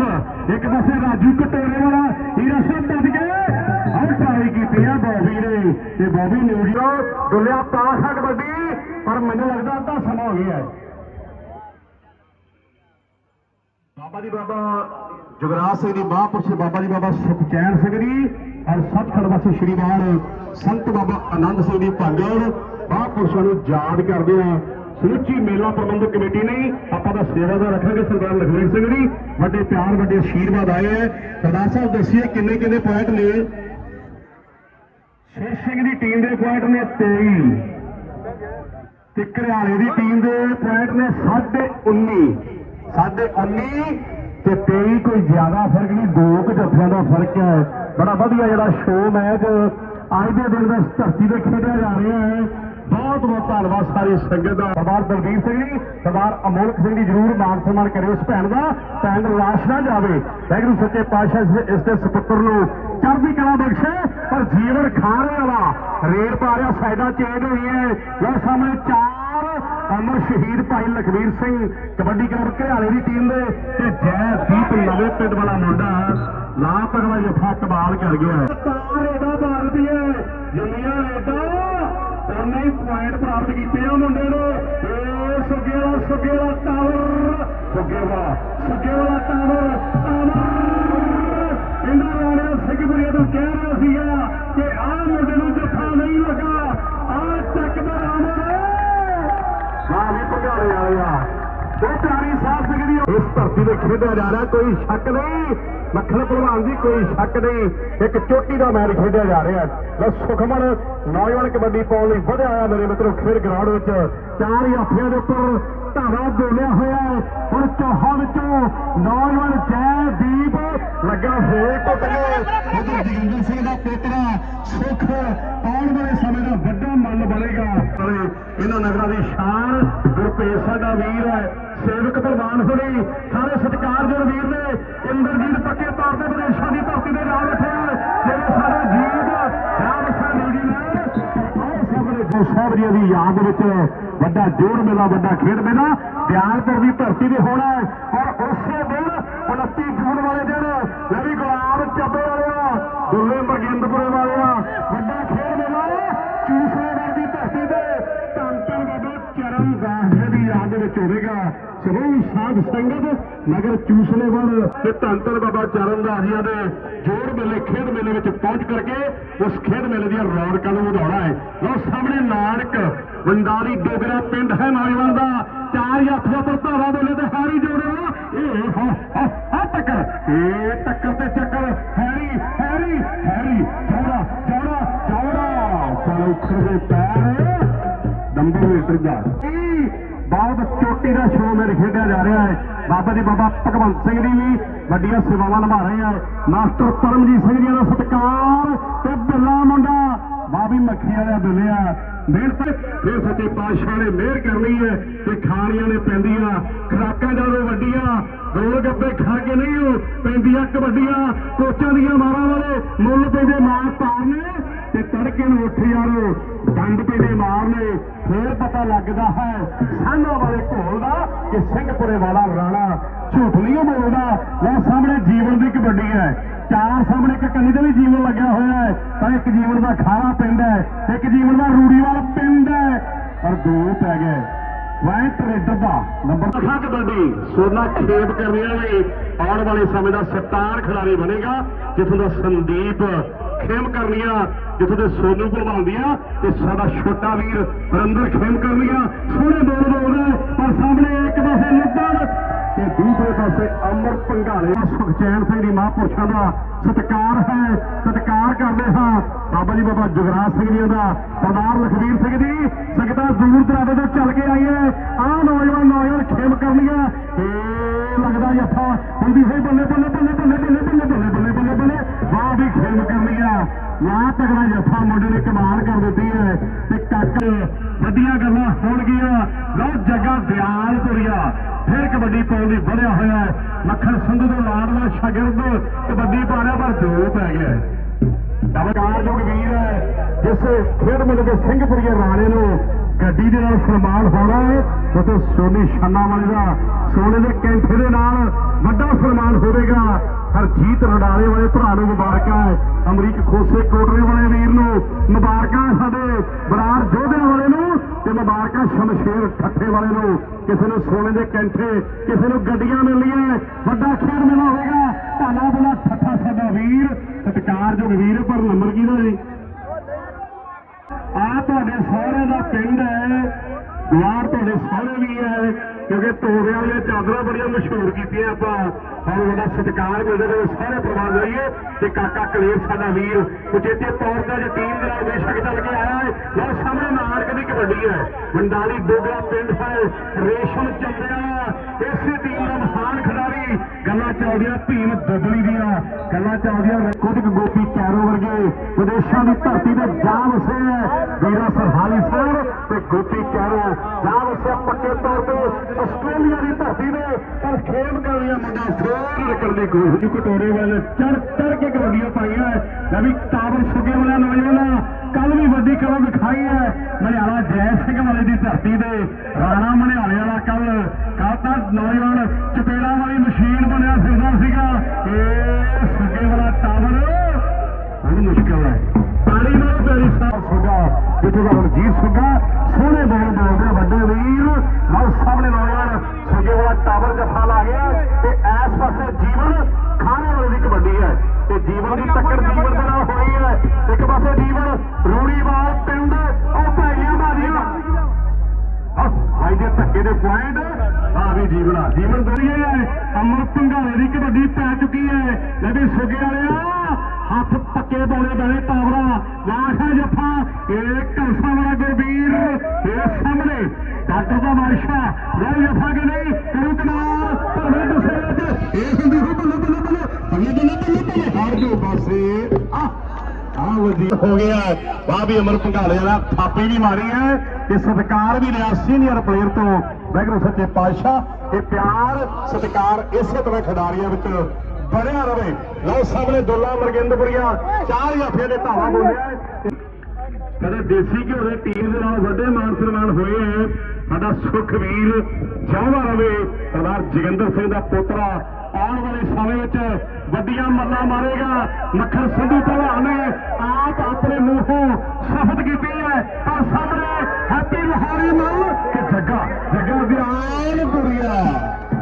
ਇੱਕ ਪਾਸੇ ਰਾਜੂ ਕਟੋਰੇ ਵਾਲਾ, ਹੀਰਾ ਸਾਹਿਬ ਭੱਜ ਗਏ ਔਰ ਟਰਾਈ ਕੀਤੀ ਆ ਬੌਬੀ ਨੇ। ਤੇ ਬੌਬੀ ਨਿਊਜ਼ੀਓ ਦੁੱਲਿਆ ਪਾਸ ਆ ਕਬੱਡੀ, ਪਰ ਮੈਨੂੰ ਲੱਗਦਾ ਅੱਧਾ ਸਮਾਂ ਹੋ ਗਿਆ ਬਾਬਾ ਜੀ, ਬਾਬਾ ਜੁਗਰਾਜ ਸਿੰਘ ਦੀ ਮਹਾਂਪੁਰਸ਼ ਬਾਬਾ ਜੀ, ਬਾਬਾ ਸੁਖਚੈਨ ਸਿੰਘ ਜੀ ਔਰ ਸੱਚਖੰਡ ਵਾਸੀ ਸ਼੍ਰੀਮਾਨ ਸੰਤ ਬਾਬਾ ਆਨੰਦ ਸਿੰਘ ਦੀ ਭੰਗੜ। ਮਹਾਂਪੁਰਸ਼ਾਂ ਨੂੰ ਯਾਦ ਕਰਦੇ ਆ। ਸਮੁੱਚੀ ਮੇਲਾ ਪ੍ਰਬੰਧਕ ਕਮੇਟੀ ਨੇ। ਆਪਾਂ ਦਾ ਸੇਵਾਦਾਰ ਰੱਖਾਂਗੇ ਸਰਦਾਰ ਲਖਵੀਰ ਸਿੰਘ ਜੀ। ਵੱਡੇ ਪਿਆਰ, ਵੱਡੇ ਆਸ਼ੀਰਵਾਦ ਆਏ ਹੈ। ਸਰਦਾਰ ਸਾਹਿਬ ਦੱਸਿਏ ਕਿੰਨੇ ਕਿੰਨੇ ਪੁਆਇੰਟ ਨੇ? ਸ਼ੇਰ ਸਿੰਘ ਦੀ ਟੀਮ ਦੇ ਪੁਆਇੰਟ ਨੇ 23 ਤੇ ਘਰਿਆਲੇ ਦੀ ਟੀਮ ਦੇ ਪੁਆਇੰਟ ਨੇ 19.5 ਸਾਢੇ 19 ਤੇ 23 ਕੋਈ ਜ਼ਿਆਦਾ ਫ਼ਰਕ ਨਹੀਂ, ਦੋ ਕੁ ਜੱਫਿਆਂ ਦਾ ਫ਼ਰਕ ਹੈ। ਬੜਾ ਵਧੀਆ ਜਿਹੜਾ ਸ਼ੋਅ ਮੈਚ ਅੱਜ ਦੇ ਦਿਨ ਦਾ ਧਰਤੀ ਤੇ ਖੇਡਿਆ ਜਾ ਰਿਹਾ ਹੈ। ਬਹੁਤ ਬਹੁਤ ਧੰਨਵਾਦ ਸਾਰੀ ਸੰਗਤ ਦਾ। ਸਰਦਾਰ ਬਲਬੀਰ ਸਿੰਘ ਜੀ ਸਰਦਾਰ ਅਮੋਲਕ ਸਿੰਘ ਜੀ ਜਰੂਰ ਮਾਨ ਸਨਮਾਨ ਕਰੇ ਉਸ ਭੈਣ ਦਾ। ਭੈਣ ਲਾਸ਼ ਨਾ ਜਾਵੇ। ਵੈਗਰੂ ਸੱਚੇ ਪਾਤਸ਼ਾਹ ਇਸ ਦੇ ਸੁਪੁੱਤਰ ਨੂੰ ਚੜ੍ਹਦੀ ਕਲਾ ਬਖਸ਼ੇ, ਪਰ ਜੀਵਨ ਖਾਣੇ ਵਾਲਾ ਰੇਡ ਪਾ ਰਿਹਾ, ਸਾਈਡਾਂ ਚੇਂਜ ਹੋਈ ਹੈ ਲੋ ਸਮੇਂ ਚਾਰ ਅਮਰ ਸ਼ਹੀਦ ਭਾਈ ਲਖਵੀਰ ਸਿੰਘ, ਕਬੱਡੀ ਕਲੱਬ ਘਰਿਆਲੇ ਦੀ ਟੀਮ ਦੇ, ਤੇ ਜੈ ਦੀਪ ਨਵੇਂ ਪਿੰਡ ਵਾਲਾ ਮੁੰਡਾ ਲਾਪਰਵਾਹੀ ਜਫਾ ਕਮਾਲ ਕਰ ਗਿਆ ਹੈ। ਤਾਰੇ ਦਾ ਭਾਰਤੀ ਹੈ ਜੁਨੀਅਰ 19 ਪੁਆਇੰਟ ਪ੍ਰਾਪਤ ਕੀਤੇ ਆ ਮੁੰਡੇ ਨੇ। ਏ ਸੁਗੇਵਾ ਸੁਗੇਵਾ ਟਾਵਰ। ਸੁਗੇਵਾ ਸੁਗੇਵਾ ਟਾਵਰ ਟਾਵਰ। ਇਹਨਾਂ ਰਾਣੇ ਸਿੱਖਪੁਰੀਆ ਤੋਂ ਕਹਿ ਰਿਹਾ ਸੀਗਾ ਇਸ ਧਰਤੀ ਤੇ ਖੇਡਿਆ ਜਾ ਰਿਹਾ, ਕੋਈ ਸ਼ੱਕ ਨਹੀਂ। ਮੱਖਣ ਭਲਵਾਨ ਜੀ, ਕੋਈ ਸ਼ੱਕ ਨਹੀਂ। ਇੱਕ ਚੋਟੀ ਦਾ ਮੈਚ ਖੇਡਿਆ ਜਾ ਰਿਹਾ। ਲੋ ਸੁਖਮਨ, ਨੌਜਵਾਨ ਕਬੱਡੀ ਪਾਉਣ ਲਈ ਵਧਿਆ ਆਇਆ ਮੇਰੇ ਮਿੱਤਰੋ, ਖੇਡ ਗਰਾਊਂਡ ਵਿੱਚ ਚਾਰ ਹੀ ਦੇ ਉੱਪਰ ਧਾਵਾ ਬੋਲਿਆ ਹੋਇਆ ਹੈ। ਹੁਣ ਚੌਹਾਂ ਵਿੱਚੋਂ ਨੌਜਵਾਨ ਜੈਦੀਪ ਲੱਗਾ ਹੋਏ ਟੁੱਟਗੇ ਉਧਰ ਜਗਿੰਦਰ ਸਿੰਘ ਦਾ ਪੋਤਰਾ ਸੁਖ ਆਉਣ ਵਾਲੇ ਸਮੇਂ ਦਾ ਵੱਡਾ ਮੱਲ ਬਣੇਗਾ। ਇਹਨਾਂ ਨਗਰਾਂ ਦੀ ਸ਼ਾਨ ਗੁਰਪ੍ਰੀਤ ਸਾਡਾ ਵੀਰ ਹੈ। ਸੇਵਕ ਪ੍ਰਵਾਨ ਹੋਣੀ ਸਾਰੇ ਸਤਿਕਾਰਯੋਗ ਵੀਰ ਨੇ। ਇੰਦਰਜੀਤ ਪੱਕੇ ਤੌਰ ਤੇ ਵਿਦੇਸ਼ਾਂ ਦੀ ਧਰਤੀ ਦੇ ਨਾਲ ਬੈਠੇ ਜਿਹੜੇ ਸਾਡੇ ਜੀਤ ਰਾਮ ਸਿੰਘ ਨਿਊਜ਼ੀਲੈਂਡ ਆਹ ਜੋ ਸਾਹਿਬਰੀਆਂ ਦੀ ਯਾਦ ਵਿੱਚ ਵੱਡਾ ਜ਼ੋਰ ਮੇਲਾ, ਵੱਡਾ ਖੇਡ ਮੇਲਾ ਦਿਆਲਪੁਰ ਦੀ ਧਰਤੀ ਤੇ ਹੋਣਾ ਔਰ ਉਸੇ ਦਿਨ 29 ਜੂਨ ਵਾਲੇ ਦਿਨ ਲਵੀ ਗੁਲਾਬ ਚੱਬੇ ਵਾਲਿਆ ਦੁੱਲੇ ਸਾਧ ਸੰਗਤ, ਨਗਰ ਚੂਸਲੇਵਲ ਤੇ ਧੰਨ ਧੰਨ ਬਾਬਾ ਚਰਨ ਦਾਸ ਦੇ ਜੋੜ ਮੇਲੇ, ਖੇਡ ਮੇਲੇ ਵਿੱਚ ਪਹੁੰਚ ਕਰਕੇ ਉਸ ਖੇਡ ਮੇਲੇ ਦੀਆਂ ਰੌਣਕਾਂ ਨੂੰ ਵਧਾਉਣਾ ਹੈ। ਲਓ ਸਾਹਮਣੇ ਨਾਨਕ, ਵੰਡਾਲੀ ਡੋਗਰਾ ਪਿੰਡ ਹੈ ਨੌਜਵਾਨ ਦਾ। ਚਾਰ ਹੱਥਾਂ ਪਰ ਧਾਵਾ ਬੋਲੇ ਤੇ ਹਾਰੀ ਜੋੜਿਆ ਇਹ ਹਾ ਟੱਕਰ। ਇਹ ਟੱਕਰ ਤੇ ਚੱਕਰ। Harry Harry Harry. ਜੋੜਾ ਜੋੜਾ ਜੋੜਾ। ਚਲੋ ਖੜੇ ਪੈਰ। ਨੰਬਰ ਲੀਟਰ ਦਾ ਬਹੁਤ ਚੋਟੀ ਦਾ ਸ਼ੋਅ ਮੇਰੇ ਖੇਡਿਆ ਜਾ ਰਿਹਾ ਹੈ। ਬਾਬਾ ਜੀ, ਬਾਬਾ ਭਗਵੰਤ ਸਿੰਘ ਜੀ ਵੀ ਵੱਡੀਆਂ ਸੇਵਾਵਾਂ ਨਿਭਾ ਰਹੇ ਆ। ਮਾਸਟਰ ਪਰਮਜੀਤ ਸਿੰਘ ਜੀ ਦਾ ਸਤਿਕਾਰ ਤੇ ਬਿੱਲਾ ਮੁੰਡਾ, ਬਾਬੀ ਮੱਖੀ ਵਾਲਾ ਦੁਨੀਆ ਮਿਹਨਤ ਫਿਰ ਸੱਚੇ ਪਾਤਸ਼ਾਹ ਨੇ ਮਿਹਰ ਕਰਨੀ ਹੈ ਤੇ ਖਾਣੀਆਂ ਨੇ ਪੈਂਦੀਆਂ। ਖਰਾਕਾਂ ਜਦੋਂ ਵੱਡੀਆਂ ਗੋਲ ਗੱਬੇ ਖਾ ਕੇ ਨਹੀਂ ਉਹ ਪੈਂਦੀਆਂ ਕਬੱਡੀਆਂ, ਕੋਚਾਂ ਦੀਆਂ ਮਾਰਾਂ ਵਾਲੇ, ਮੁੱਲ ਪੈਂਦੇ ਮਾਰ ਤਾਰਨੇ ਤੇ ਤੜਕੇ ਨੂੰ ਉੱਠ ਯਾਰੋ ਡੰਡ ਪੈਂਦੇ ਮਾਰਨੇ ਫੇਰ ਪਤਾ ਲੱਗਦਾ ਹੈ ਸਾਹਨੋਂ ਵਾਲੇ ਘੋਲ ਦਾ ਕਿ ਸਿੰਘਪੁਰੇ ਵਾਲਾ ਰਾਣਾ ਝੂਠ ਨਹੀਂ ਉਹ ਬੋਲਦਾ। ਉਹ ਸਾਹਮਣੇ ਜੀਵਨ ਦੀ ਕਬੱਡੀ ਹੈ। ਚਾਰ ਸਾਹਮਣੇ ਇੱਕ ਕੰਨੀ ਤੇ ਵੀ ਜੀਵਨ ਲੱਗਿਆ ਹੋਇਆ ਹੈ, ਤਾਂ ਇੱਕ ਜੀਵਨ ਦਾ ਖਾਰਾ ਪਿੰਡ ਹੈ, ਇੱਕ ਜੀਵਨ ਦਾ ਰੂੜੀਵਾਲ ਪਿੰਡ ਹੈ, ਪਰ ਦੋ ਪੈ ਗਏ। ਵੈਂਟ ਰੇਡਰ ਦਾ ਨੰਬਰ ਅਠਾ ਕਬੱਡੀ, ਸੋਨਾ ਖੇਪ ਕਰਨੀਆਂ ਵੀ ਆਉਣ ਵਾਲੇ ਸਮੇਂ ਦਾ ਸਟਾਰ ਖਿਡਾਰੀ ਬਣੇਗਾ, ਜਿੱਥੋਂ ਦਾ ਸੰਦੀਪ ਖੇਮ ਕਰਨੀਆਂ, ਜਿੱਥੋਂ ਦੇ ਸੋਨੂ ਭਲਵਾਉਂਦੀਆਂ, ਤੇ ਸਾਡਾ ਛੋਟਾ ਵੀਰ ਵਰਿੰਦਰ ਖੇਮ ਕਰਨੀਆਂ। ਸੋਹਣੇ ਬੋਲ ਬੋਲਦੇ ਪਰ ਸਾਹਮਣੇ ਇੱਕ ਪਾਸੇ ਲੱਭਣ ਤੇ ਦੂਸਰੇ ਪਾਸੇ ਅਮਰ ਪੰਘਾਲੇ ਸੁਖਚੈਨ ਸਿੰਘ ਦੀ ਮਹਾਂਪੁਰਸ਼ਾਂ ਦਾ ਸਤਿਕਾਰ ਹੈ। ਸਤਿਕਾਰ ਕਰਦੇ ਹਾਂ। ਬਾਬਾ ਜੀ, ਬਾਬਾ ਜੁਗਰਾਜ ਸਿੰਘ ਜੀ ਦਾ ਸਰਦਾਰ ਲਖਵੀਰ ਸਿੰਘ ਜੀ। ਸੰਗਤਾਂ ਦੂਰ ਦਰਾਡੇ ਤੋਂ ਚੱਲ ਕੇ ਆਈ ਹੈ। ਆਹ ਨੌਜਵਾਨ ਨੌਜਵਾਨ ਖੇਮ ਕਰਨੀਆਂ ਇਹ ਲੱਗਦਾ ਜੱਫਾ ਹੁੰਦੀ ਹੋਈ ਬੱਲੇ ਬੱਲੇ ਬੱਲੇ ਬੱਲੇ ਬੱਲੇ ਬੱਲੇ ਬੱਲੇ ਬੱਲੇ ਬੱਲੇ ਬੱਲੇ। ਵਾਹ ਵੀ ਖੇਮ ਕਰਨੀਆਂ ਲਾ ਤਗੜਾ ਜੱਫਾ ਮੁੰਡੇ ਨੇ ਕਮਾਲ ਕਰ ਦਿੱਤੀ ਹੈ। ਤੇ ਕੱਕ, ਵੱਡੀਆਂ ਗੱਲਾਂ ਹੋਣਗੀਆਂ। ਲਓ ਜੱਗਾ ਦਿਆਲ ਤੁਰਿਆ ਫਿਰ ਕਬੱਡੀ ਪਾਉਣ ਲਈ ਵਧਿਆ ਹੋਇਆ ਮੱਖਣ ਸੰਧੂ ਦੇ ਲਾਡਲਾ ਸ਼ਾਗਿਰਦ ਕਬੱਡੀ ਪਾ ਰਿਹਾ ਪਰ ਜੋ ਪੈ ਗਿਆ ਨਮਸਕਾਰਯੋਗ ਵੀਰ ਹੈ, ਜਿਸ ਖੇਡ ਮੇਲੇ ਦੇ ਸਿੰਘਪੁਰੀਏ ਰਾਣੇ ਨੂੰ ਗੱਡੀ ਦੇ ਨਾਲ ਸਨਮਾਨ ਹੋਣਾ ਹੈ ਉਤੇ ਸੋਨੀ ਛੰਨਾ ਵਾਲੇ ਦਾ ਸੋਨੇ ਦੇ ਕੈਂਠੇ ਦੇ ਨਾਲ ਵੱਡਾ ਸਨਮਾਨ ਹੋਵੇਗਾ। ਹਰਜੀਤ ਰਡਾਲੇ ਵਾਲੇ ਭਰਾ ਨੂੰ ਮੁਬਾਰਕਾਂ ਹੈ। ਅਮਰੀਕ ਖੋਸੇ ਕੋਟਰੇ ਵਾਲੇ ਵੀਰ ਨੂੰ ਮੁਬਾਰਕਾਂ ਸਾਡੇ ਬਰਾੜ ਜੋਧਿਆਂ ਵਾਲੇ ਨੂੰ ਤੇ ਮੁਬਾਰਕਾਂ ਸ਼ਮਸ਼ੇਰ ਠੱਠੇ ਵਾਲੇ ਨੂੰ। ਕਿਸੇ ਨੂੰ ਸੋਨੇ ਦੇ ਕੈਂਠੇ, ਕਿਸੇ ਨੂੰ ਗੱਡੀਆਂ ਮਿਲੀਆਂ ਵੱਡਾ ਖੇਡ ਮੇਲਾ ਹੋਏਗਾ ਧਾਨਾ ਬੁਲਾ ਠੱਠਾ ਸਾਡਾ ਵੀਰ, ਸਤਿਕਾਰਯੋਗ ਵੀਰ ਪਰ ਨੰਬਰ ਕਿਹਦਾ ਜੀ? ਆ ਤੁਹਾਡੇ ਸਹੁਰੇ ਦਾ ਪਿੰਡ ਹੈ ਯਾਰ ਤੁਹਾਡੇ ਸਹੁਰੇ ਵੀ ਹੈ ਕਿਉਂਕਿ ਤੋੜੇ ਵਾਲੀਆਂ ਚਾਦਰਾਂ ਬੜੀਆਂ ਮਸ਼ਹੂਰ ਕੀਤੀਆਂ ਆਪਾਂ। ਸਾਨੂੰ ਉਹਦਾ ਸਤਿਕਾਰ ਮਿਲਦਾ ਤੇ ਸਾਰੇ ਪਰਿਵਾਰ ਜਾਈਏ ਤੇ ਕਾਕਾ ਕਲੇਰ ਸਾਡਾ ਵੀਰ ਉਚੇਤੇ ਤੌਰ ਤੇ ਜੇ ਟੀਮ ਦੇ ਨਾਲ ਬੇਸ਼ੱਕ ਚੱਲ ਕੇ ਆਇਆ ਹੈ। ਲੋ ਸਾਹਮਣੇ ਨਾਨਕ ਦੀ ਕਬੱਡੀ ਹੈ। ਮੰਡਾਲੀ ਡੋਗਰਾ ਪਿੰਡ ਹੈ। ਰੇਸ਼ਮ ਚੰਦਿਆ ਇਸੇ ਟੀਮ ਦਾ ਮਹਾਨ ਗੱਲਾਂ ਚੱਲਦੀਆਂ ਭੀਮ ਦੁੱਗਲੀ ਦੀਆਂ, ਗੱਲਾਂ ਚੱਲਦੀਆਂ ਕੁਦਕ ਗੋਪੀ ਕੈਰੋ ਵਰਗੇ, ਵਿਦੇਸ਼ਾਂ ਦੀ ਧਰਤੀ ਤੇ ਜਾ ਵਸੇ ਵੀਰਾ ਸਰਹਾਲੀ ਸਾਹਿਬ ਤੇ ਗੋਪੀ ਕੈਰੋ ਜਾ ਵਸੇ ਪੱਕੇ ਤੌਰ ਤੇ। ਆਸਟ੍ਰੇਲੀਆ ਦੀ ਧਰਤੀ ਦੇ ਪਰ ਖੇਡ ਕਰਨੀਆਂ ਮੁੰਡਾ ਫੇਰ ਨਿਕਲਣ ਦੀ ਕੋਸ਼ਿਸ਼। ਕਟੋਰੇ ਵੱਲ ਚੜ ਚੜ ਕੇ ਕਬੱਡੀਆਂ ਪਾਈਆਂ। ਹੈ ਲੈ ਵੀ ਕਾਬਲ ਸੁਗੇ ਵਾਲਾ ਨੌਜਵਾਨ ਕੱਲ ਵੀ ਵੱਡੀ ਕਲਾ ਦਿਖਾਈ ਹੈ। ਮਨਿਆਲਾ ਜੈ ਸਿੰਘ ਵਾਲੇ ਦੀ ਧਰਤੀ ਦੇ ਰਾਣਾ ਮਨਿਆਲੇ ਵਾਲਾ ਕੱਲ ਕੱਲ ਤਾਂ ਨੌਜਵਾਨ ਚਪੇੜਾ ਵਾਲੀ ਮਸ਼ੀਨ ਬਣਿਆ ਫਿਰਦਾ ਸੀਗਾ। ਇਹ ਸੱਗੇ ਵਾਲਾ ਟਾਵਰ ਹੁਣ ਮੁਸ਼ਕਲ ਹੈ। ਪਾਣੀ ਨਾਲ ਪੈਰੀ ਸਾਹਿਬ ਸੁਗਾ ਜਿੱਥੇ ਦਾ ਰਣਜੀਤ ਸੁਗਾ ਸੋਹਣੇ ਬੋਲ ਬੋਲਦੇ ਵੱਡੇ ਵੀਰ। ਲਓ ਸਾਹਮਣੇ ਨੌਜਵਾਨ ਸੱਗੇ ਵਾਲਾ ਟਾਵਰ ਜੱਫਾ ਲਾ ਗਿਆ ਤੇ ਇਸ ਪਾਸੇ ਜੀਵਨ ਖਾਣੇ ਵਾਲੇ ਦੀ ਕਬੱਡੀ ਹੈ। ਤੇ ਜੀਵਨ ਦੀ ਟੱਕਰ ਜੀਵਨ ਦੇ ਨਾਲ ਹੋਈ ਹੈ। ਇੱਕ ਪਾਸੇ ਜੀਵਨ ਰੂੜੀਵਾਲ ਪਿੰਡ, ਉਹ ਭੈਣੀਆਂ ਬਾਦੀਆਂ ਭਾਈ ਦੇ ਧੱਕੇ ਦੇ ਪੁਆਇੰਟ ਆ ਵੀ ਜੀਵਨਾ ਜੀਵਨ ਦੋਰੀਏ ਅਮਰ ਪੰਗਾਲੇ ਦੀ ਕਬੱਡੀ ਪੈ ਚੁੱਕੀ ਹੈ। ਲੈ ਵੀ ਸੁਗੇ ਵਾਲਿਆ, ਹੱਥ ਪੱਕੇ ਬੋਲੇ ਪੈਣੇ ਟਾਵਰਾ ਲਾਸ਼ ਹੈ ਜੱਫਾ। ਇਹ ਕਲਸਾ ਵਾਲਾ ਗੁਰਬੀਰ, ਇਹ ਸਾਹਮਣੇ। ਡਾਕਟਰ ਦਾ ਬਾਦਸ਼ਾਹ ਲੈ ਜੱਫਾ ਕਿ ਨਹੀਂ? ਕਰੂ ਕਨਾਲ ਭਰਵੇਂ ਦੂਸਰੇ ਚ ਇਹ ਹੁੰਦੀ ਹੋ ਬੱਲੇ ਬੱਲੇ ਬੱਲੇ ਬੱਲੇ ਬੱਲੇ ਬੱਲੇ ਬੱਲੇ ਪਾਸੇ ਆ ਆ ਵਜੀ ਹੋ ਗਿਆ। ਵਾਹ ਅਮਰ ਭੰਗਾਲੇ ਵਾਲਾ ਥਾਪੀ ਵੀ ਮਾਰੀ ਹੈ ਤੇ ਸਤਿਕਾਰ ਵੀ ਲਿਆ ਸੀਨੀਅਰ ਪਲੇਅਰ ਤੋਂ ਵੈਗਰੂ ਸੱਚੇ ਪਾਤਸ਼ਾਹ। ਇਹ ਪਿਆਰ, ਸਤਿਕਾਰ ਇਸੇ ਤਰ੍ਹਾਂ ਖਿਡਾਰੀਆਂ ਵਿੱਚ ਬਣਿਆ ਰਵੇ। ਲਓ ਸਾਹਮਣੇ ਦੁੱਲਾ ਮਰਗਿੰਦਪੁਰੀਆ, ਚਾਰ ਜਾਫੇ ਦੇ ਧਾਵਾ ਬੋਲਿਆ ਕਦੇ ਦੇਸੀ ਘਿਓ ਦੇ ਟੀਮ ਦੇ ਨਾਲ ਵੱਡੇ ਮਾਨ ਸਨਮਾਨ ਹੋਏ ਹੈ। ਸਾਡਾ ਸੁਖਵੀਰ ਚਾਹੁੰਦਾ ਰਵੇ। ਸਰਦਾਰ ਜਗਿੰਦਰ ਸਿੰਘ ਦਾ ਪੋਤਰਾ ਆਉਣ ਵਾਲੇ ਸਮੇਂ ਵਿੱਚ ਵੱਡੀਆਂ ਮੱਲਾਂ ਮਾਰੇਗਾ। ਮੱਖਣ ਸੰਧੂ ਭਲਵਾਨ ਨੇ ਆਪ ਆਪਣੇ ਮੂੰਹੋਂ ਸ਼ਪਥ ਕੀਤੀ ਹੈ। ਪਰ ਸਾਹਮਣੇ ਹੈਪੀ ਲੋਹਾਰੀ ਮੱਲ ਕਿ ਜੱਗਾ ਜੱਗਾ ਵਿਆਨ ਪੁਰੀਆ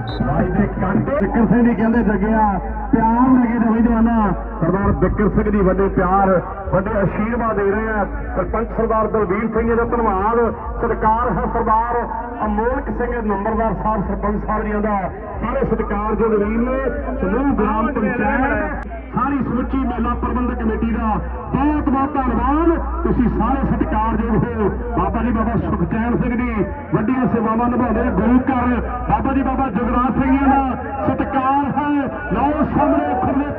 ਭਾਈ ਕਾਂਟੇ ਬਿੱਕਰ ਸਿੰਘ ਜੀ ਕਹਿੰਦੇ ਜੱਗਿਆ, ਪਿਆਰ ਲੱਗੇ ਤੇ ਬਈ ਜਵਾਨਾ। ਸਰਦਾਰ ਬਿਕਰ ਸਿੰਘ ਜੀ ਵੱਡੇ ਪਿਆਰ, ਵੱਡੇ ਅਸ਼ੀਰਵਾਦ ਦੇ ਰਹੇ ਆ। ਸਰਪੰਚ ਸਰਦਾਰ ਦਲਵੀਰ ਸਿੰਘ ਜੀ ਦਾ ਧੰਨਵਾਦ। ਸਤਿਕਾਰ ਹੈ ਸਰਦਾਰ ਅਮੋਲਕ ਸਿੰਘ, ਨੰਬਰਦਾਰ ਸਾਹਿਬ, ਸਰਪੰਚ ਸਾਹਿਬ ਜੀ ਦਾ। ਸਾਰੇ ਸਤਿਕਾਰ ਜੋ ਵੀਰ ਨੇ, ਸਮੂਹ, ਗ੍ਰਾਮ ਪੰਚਾਇਤ ਸਾਰੀ ਸਮੁੱਚੀ ਮੇਲਾ ਪ੍ਰਬੰਧਕ ਕਮੇਟੀ ਦਾ ਬਹੁਤ ਬਹੁਤ ਧੰਨਵਾਦ। ਤੁਸੀਂ ਸਾਰੇ ਸਤਿਕਾਰਯੋਗ ਹੋ। ਬਾਬਾ ਜੀ ਬਾਬਾ ਸੁਖਚੈਨ ਸਿੰਘ ਜੀ, ਵੱਡੀਆਂ ਸੇਵਾਵਾਂ ਨਿਭਾਉਂਦੇ ਨੇ ਗੁਰੂ ਘਰ। ਬਾਬਾ ਜੀ ਬਾਬਾ ਜਗਰਾਜ ਸਿੰਘ ਜੀ ਦਾ ਸਤਿਕਾਰ ਹੈ। ਲਓ ਸਾਹਮਣੇ ਖੁੱਲੇ